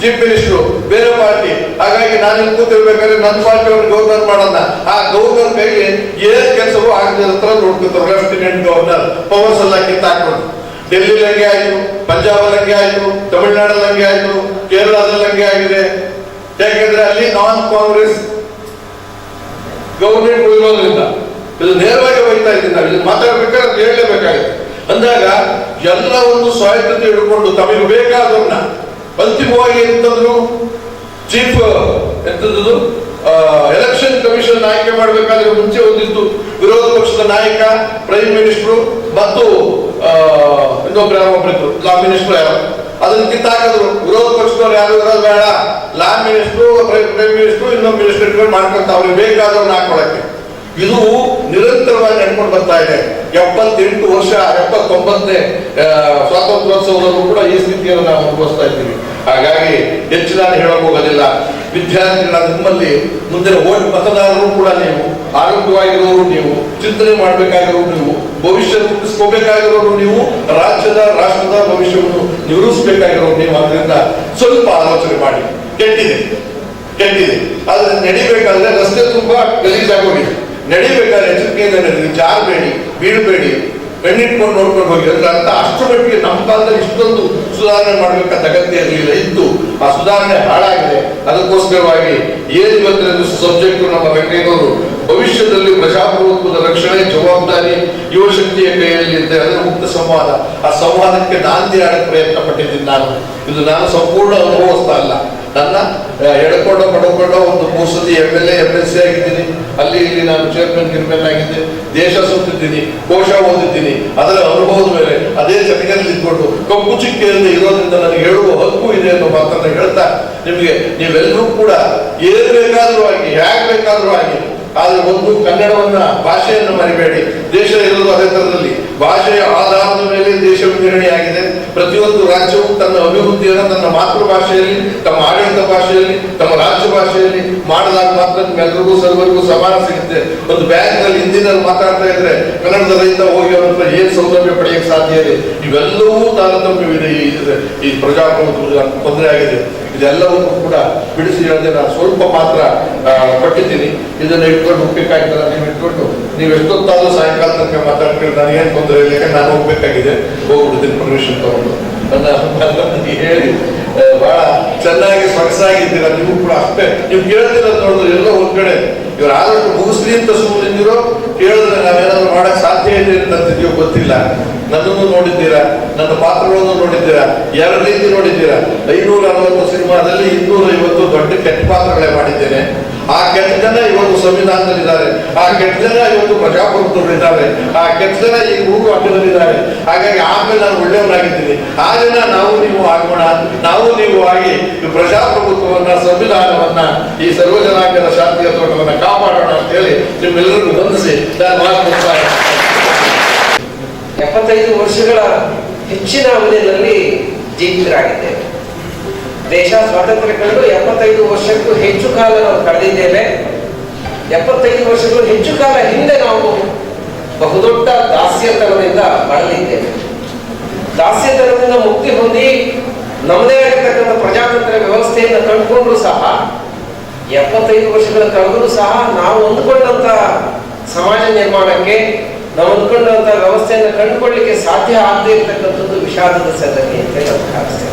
ಚೀಫ್ ಮಿನಿಸ್ಟ್ರು, ಬೇರೆ ಪಾರ್ಟಿ. ಹಾಗಾಗಿ ನಾನು ಇಲ್ಲಿ ಕೂತಿರ್ಬೇಕಾದ್ರೆ ನನ್ನ ಪಾರ್ಟಿ ಅವ್ರಿಗೆ ಗೌರ್ನರ್ ಮಾಡಲ್ಲ. ಆ ಗೌರ್ನರ್ ಕೈಗೆ ಏನ್ ಕೆಲಸವೂ ಆಗದೆ ಹತ್ರ ನೋಡ್ಕೊತಾರೆ. ಲೆಫ್ಟಿನೆಂಟ್ ಗವರ್ನರ್ ಪವರ್ಸ್ ಎಲ್ಲ ಕಿತ್ತಾಕೊಂಡು ಡೆಲ್ಲಿ ಹಂಗೆ ಆಯ್ತು ಪಂಜಾಬ್ ಹಂಗೆ ಆಯ್ತು, ತಮಿಳುನಾಡಲ್ಲಿ ಹಂಗೆ ಆಯ್ತು, ಕೇರಳದಲ್ಲಿ ಹಂಗೆ ಆಗಿದೆ. ಯಾಕೆಂದ್ರೆ ಅಲ್ಲಿ ನಾನ್ ಕಾಂಗ್ರೆಸ್ ಗೌರ್ಮೆಂಟ್ ಇರೋದ್ರಿಂದ ಇದು ನೇರವಾಗಿ ಹೋಗ್ತಾ ಇದ್ದೀನಿ ನಾವು. ಇದು ಮಾತಾಡ್ಬೇಕಾದ್ರೆ ಹೇಳಲೇಬೇಕಾಗಿದೆ. ಅಂದಾಗ ಒಂದು ಸ್ವಾಯತ್ತತೆ ಹಿಡ್ಕೊಂಡು ತಮಗೆ ಬೇಕಾದವ್ರನ್ನ ಅಂತಿಮವಾಗಿ ಎಂತಂದ್ರು ಚೀಫ್ ಎಂತದ್ದು ಎಲೆಕ್ಷನ್ ಕಮಿಷನ್ ಆಯ್ಕೆ ಮಾಡಬೇಕಾದ್ರೆ ಮುಂಚೆ ಒಂದಿತ್ತು ವಿರೋಧ ಪಕ್ಷದ ನಾಯಕ ಪ್ರೈಮ್ ಮಿನಿಸ್ಟರ್ ಮತ್ತು ಇನ್ನೊಬ್ರು ಯಾರೋ ಒಬ್ರಿದ್ರು ಲಾ ಮಿನಿಸ್ಟರ್ ಯಾರು. ಅದನ್ನ ಕಿತ್ತಾಕಿದ್ರು. ವಿರೋಧ ಪಕ್ಷದವ್ರು ಯಾರು ಇರೋದು ಬೇಡ. ಲಾ ಮಿನಿಸ್ಟ್ರು ಪ್ರೈಮ್ ಮಿನಿಸ್ಟ್ರು ಇನ್ನೊಬ್ಬ ಮಿನಿಸ್ಟರ್ ಮಾಡ್ಕೊಂತ ಅವ್ರಿಗೆ ಬೇಕಾದವ್ರನ್ನ ಹಾಕೊಳಕ್ಕೆ. ಇದು ನಿರಂತರವಾಗಿ ನಡ್ಕೊಂಡು ಬರ್ತಾ ಇದೆ. ಎಪ್ಪತ್ತೆಂಟು ವರ್ಷ, ಎಪ್ಪತ್ತೊಂಬತ್ತನೇ ಸ್ವಾತಂತ್ರ್ಯೋತ್ಸವದಲ್ಲೂ ಕೂಡ ಈ ಸ್ಥಿತಿಯನ್ನು ನಾವು ಅನುಭವಿಸ್ತಾ ಇದ್ದೀವಿ. ಹಾಗಾಗಿ ಹೆಚ್ಚು ನಾನು ಹೇಳಕ್ ಹೋಗೋದಿಲ್ಲ. ವಿದ್ಯಾರ್ಥಿಗಳ ನಿಮ್ಮಲ್ಲಿ ಮುಂದಿನ ಓಟ್ ಮತದಾರರು ಕೂಡ ನೀವು, ಆರೋಗ್ಯವಾಗಿರೋರು ನೀವು, ಚಿಂತನೆ ಮಾಡಬೇಕಾಗಿರೋರು ನೀವು, ಭವಿಷ್ಯ ರೂಪಿಸ್ಕೋಬೇಕಾಗಿರೋರು ನೀವು, ರಾಜ್ಯದ, ರಾಷ್ಟ್ರದ ಭವಿಷ್ಯವನ್ನು ನಿವೃತ್ತಿಸಬೇಕಾಗಿರೋರು ನೀವು ಅದರಿಂದ ಸ್ವಲ್ಪ ಆಲೋಚನೆ ಮಾಡಿ. ಕೆಟ್ಟಿದೆ. ಕೆಟ್ಟಿದೆ. ಆದ್ರೆ ನಡಿಬೇಕಾದ್ರೆ ರಸ್ತೆ ತುಂಬಾ ಗಲೀಜಾಗೋಗಿದೆ ನಡಿಬೇಕಾದ್ರೆ ಎಚ್ಚರಿಕೆಯಿಂದ ನಡೀರಿ ಜಾರಬೇಡಿ, ಬೀಳಬೇಡಿ ಕಣ್ಣಿಟ್ಕೊಂಡು ನೋಡ್ಕೊಂಡು ಹೋಗಿ. ಅಂದ್ರೆ ಅಂತ ಅಷ್ಟು ಮಟ್ಟಿಗೆ ನಮ್ಮ ಕಾಲದಲ್ಲಿ ಇಷ್ಟೊಂದು ಸುಧಾರಣೆ ಮಾಡಬೇಕಾದ ಅಗತ್ಯ ಇರಲಿಲ್ಲ. ಇತ್ತು. ಆ ಸುಧಾರಣೆ ಹಾಳಾಗಿದೆ. ಅದಕ್ಕೋಸ್ಕರವಾಗಿ ಏನು ಇವತ್ತಿನ ಸಬ್ಜೆಕ್ಟ್ ನಮ್ಮ ವೆಂಕಯ್ಯನವರು ಭವಿಷ್ಯದಲ್ಲಿ ಪ್ರಜಾಪ್ರಭುತ್ವದ ರಕ್ಷಣೆ, ಜವಾಬ್ದಾರಿ ಯುವ ಶಕ್ತಿಯ ಕೈಯಲ್ಲಿ ಅಂತ ಅದರ ಮುಕ್ತ ಸಂವಾದ. ಆ ಸಂವಾದಕ್ಕೆ ನಾಂದಿ ಆಡಕ್ಕೆ ಪ್ರಯತ್ನ ಪಟ್ಟಿದ್ದೀನಿ ನಾನು. ಇದು ನಾನು ಸಂಪೂರ್ಣ ಅನುಭವಿಸ್ತಾ ಅಲ್ಲ. ನನ್ನ ಆ, ಪಡಕೊಂಡ ಒಂದು ಮೂರು ಸತಿ M L M L C ಆಗಿದ್ದೀನಿ. ಅಲ್ಲಿ ಇಲ್ಲಿ ನಾನು ಚೇರ್ಮನ್ ಗಿರ್ಮನ್ ಆಗಿದ್ದೆ. ದೇಶ ಸುತ್ತಿದ್ದೀನಿ ಕೋಶ ಓದಿದ್ದೀನಿ. ಅದರ ಅನುಭವದ ಮೇಲೆ ಅದೇ ಜಗದಲ್ಲಿ ಇದ್ಕೊಂಡು ಕಪ್ಪು ಚಿಕ್ಕೆಯಲ್ಲಿ ಇರೋದ್ರಿಂದ ನನಗೆ ಹೇಳುವ ಹಕ್ಕು ಇದೆ ಅನ್ನೋ ಮಾತನ್ನ ಹೇಳ್ತಾ ನಿಮಗೆ ನೀವೆಲ್ಲರೂ ಕೂಡ ಏನ್ ಬೇಕಾದ್ರೂ ಆಗಿ ಹ್ಯಾಕ್ ಬೇಕಾದರೂ ಆಗಿ ಆದರೆ ಒಂದು ಕನ್ನಡವನ್ನ ಭಾಷೆಯನ್ನು ಮರಿಬೇಡಿ. ದೇಶ ಇರೋದು ಅದೇ ಥರದಲ್ಲಿ ಭಾಷೆಯ ಆಧಾರದ ಮೇಲೆ ದೇಶ ವಿಂಗಡಣೆ ಪ್ರತಿಯೊಂದು ರಾಜ್ಯವು ತನ್ನ ಅಭಿವೃದ್ಧಿಯನ್ನು ತನ್ನ ಮಾತೃಭಾಷೆಯಲ್ಲಿ, ತಮ್ಮ ಆಡಳಿತ ಭಾಷೆಯಲ್ಲಿ, ತಮ್ಮ ರಾಜ್ಯ ಭಾಷೆಯಲ್ಲಿ ಮಾಡಿದಾಗ ಮಾತ್ರ ನಿಮ್ಮೆಲ್ಲರಿಗೂ ಸರ್ವರಿಗೂ ಸಮಾನ ಸಿಗುತ್ತೆ. ಒಂದು ಬ್ಯಾಂಕ್ನಲ್ಲಿ ಹಿಂದಿನಲ್ಲಿ ಮಾತಾಡ್ತಾ ಇದ್ರೆ ಕನ್ನಡದ ರೈತ ಹೋಗಿ ಅವ್ರ ಏನ್ ಸೌಲಭ್ಯ ಪಡೆಯಕ್ಕೆ ಸಾಧ್ಯ ಇದೆ? ಇವೆಲ್ಲವೂ ತಾರತಮ್ಯವಿದೆ ಈ ಪ್ರಜಾಪ್ರಭುತ್ವ ತೊಂದರೆ ಆಗಿದೆ. ಇದೆಲ್ಲವನ್ನು ಕೂಡ ಬಿಡಿಸಿ ಹೇಳದೆ ನಾನು ಸ್ವಲ್ಪ ಮಾತ್ರ ಕೊಟ್ಟಿದ್ದೀನಿ. ಇದನ್ನ ಇಟ್ಕೊಂಡು ಹೋಗ್ಬೇಕಾಯ್ತಲ್ಲ ನೀವು ಇಟ್ಕೊಂಡು ನೀವು ಎಷ್ಟೊತ್ತಾದ್ರೂ ಸಾಯಂಕಾಲ ತನಕ ಮಾತಾಡ್ಕೊಂಡು ನನಗೇನು ತೊಂದರೆ ಇಲ್ಲ, ಯಾಕಂದ್ರೆ ನಾನು ಹೋಗ್ಬೇಕಾಗಿದೆ ಹೋಗ್ಬಿಡ್ತೀನಿ ಪರ್ಮಿಷನ್ ತಗೊಂಡು. ನನ್ನ ಹೇಳಿ ಬಹಳ ಚೆನ್ನಾಗಿ ಸೊಗಸಾಗಿದ್ದೀರ ನೀವು ಕೂಡ ಅಷ್ಟೇ. ನೀವು ಕೇಳ್ತಿರೋದು ನೋಡಿದ್ರೆ ಎಲ್ಲೋ ಒಂದ್ ಕಡೆ ಇವ್ರು ಆದಷ್ಟು ಮುಗಿಸ್ಲಿ ಅಂತ ಸುಮ್ಮನಿದ್ದೀರೋ ಕೇಳಿದ್ರೆ ನಾವೇನಾದ್ರು ಮಾಡಕ್ ಸಾಧ್ಯ ಇದೆ ಅಂತಿದೆಯೋ ಗೊತ್ತಿಲ್ಲ. ನನ್ನನ್ನು ನೋಡಿದ್ದೀರಾ? ನನ್ನ ಪಾತ್ರಗಳನ್ನು ನೋಡಿದ್ದೀರಾ? ಎರಡು ರೀತಿ ನೋಡಿದ್ದೀರಾ? ಐನೂರ ಅರವತ್ತು ಸಿನಿಮಾದಲ್ಲಿ ಇನ್ನೂರ ಐವತ್ತು ದೊಡ್ಡ ಕೆಟ್ಟ ಪಾತ್ರಗಳೇ ಮಾಡಿದ್ದೇನೆ. ಆ ಕೆಟ್ಟ ಜನ ಇವತ್ತು ಸಂವಿಧಾನದಲ್ಲಿದ್ದಾರೆ, ಆ ಕೆಟ್ಟ ಜನ ಇವತ್ತು ಪ್ರಜಾಪ್ರಭುತ್ವದಲ್ಲಿದ್ದಾರೆ, ಆ ಕೆಟ್ಟ ಜನ ಈ ಮೂರು ಹಕ್ಕದಲ್ಲಿದ್ದಾರೆ ಹಾಗಾಗಿ ಆಮೇಲೆ ನಾನು ಒಳ್ಳೆಯವನಾಗಿದ್ದೀನಿ. ಆ ಜನ ನಾವು ನೀವು ಆಗೋಣ, ನಾವು ನೀವು ಆಗಿ ಪ್ರಜಾಪ್ರಭುತ್ವವನ್ನ, ಸಂವಿಧಾನವನ್ನ, ಈ ಸರ್ವಜನಾಂಗದ ಶಾಂತಿಯ ತೋಟವನ್ನ ಕಾಪಾಡೋಣ ಅಂತ ಹೇಳಿ ನಿಮ್ಮೆಲ್ಲರಿಗೂ ವಂದಿಸಿ ಎಪ್ಪತ್ತೈದು ವರ್ಷಗಳ ಹೆಚ್ಚಿನ ಅವಧಿಯಲ್ಲಿ ಜೀವಿತರಾಗಿದ್ದೇವೆ. ದೇಶ ಸ್ವಾತಂತ್ರ್ಯ ಕಂಡು ಎಪ್ಪತ್ತೈದು ವರ್ಷಕ್ಕೂ ಹೆಚ್ಚು ಕಾಲ ನಾವು ಕಳೆದಿದ್ದೇವೆ. ಎಪ್ಪತ್ತೈದು ವರ್ಷಗಳು ಹೆಚ್ಚು ಕಾಲ ಹಿಂದೆ ನಾವು ಬಹುದೊಡ್ಡ ದಾಸ್ಯತನದಿಂದ ಬಳಲಿದ್ದೇವೆ ದಾಸ್ಯತನದಿಂದ ಮುಕ್ತಿ ಹೊಂದಿ ನಮ್ಮದೇ ಆಗಿರ್ತಕ್ಕಂಥ ಪ್ರಜಾತಂತ್ರ ವ್ಯವಸ್ಥೆಯನ್ನು ಕಂಡುಕೊಂಡ್ರು ಸಹ, ಎಪ್ಪತ್ತೈದು ವರ್ಷಗಳ ಕಳೆದರೂ ಸಹ ನಾವು ಅಂದ್ಕೊಂಡಂತ ಸಮಾಜ ನಿರ್ಮಾಣಕ್ಕೆ, ನಾವು ಅಂದ್ಕೊಂಡಂತ ವ್ಯವಸ್ಥೆಯನ್ನು ಕಂಡುಕೊಳ್ಳಿಕ್ಕೆ ಸಾಧ್ಯ ಆಗದೇ ಇರತಕ್ಕಂಥದ್ದು ವಿಷಾದದ ಸಂಗತಿ ಅಂತ ನಮ್ಗೆ ಕಾಣಿಸ್ತೇವೆ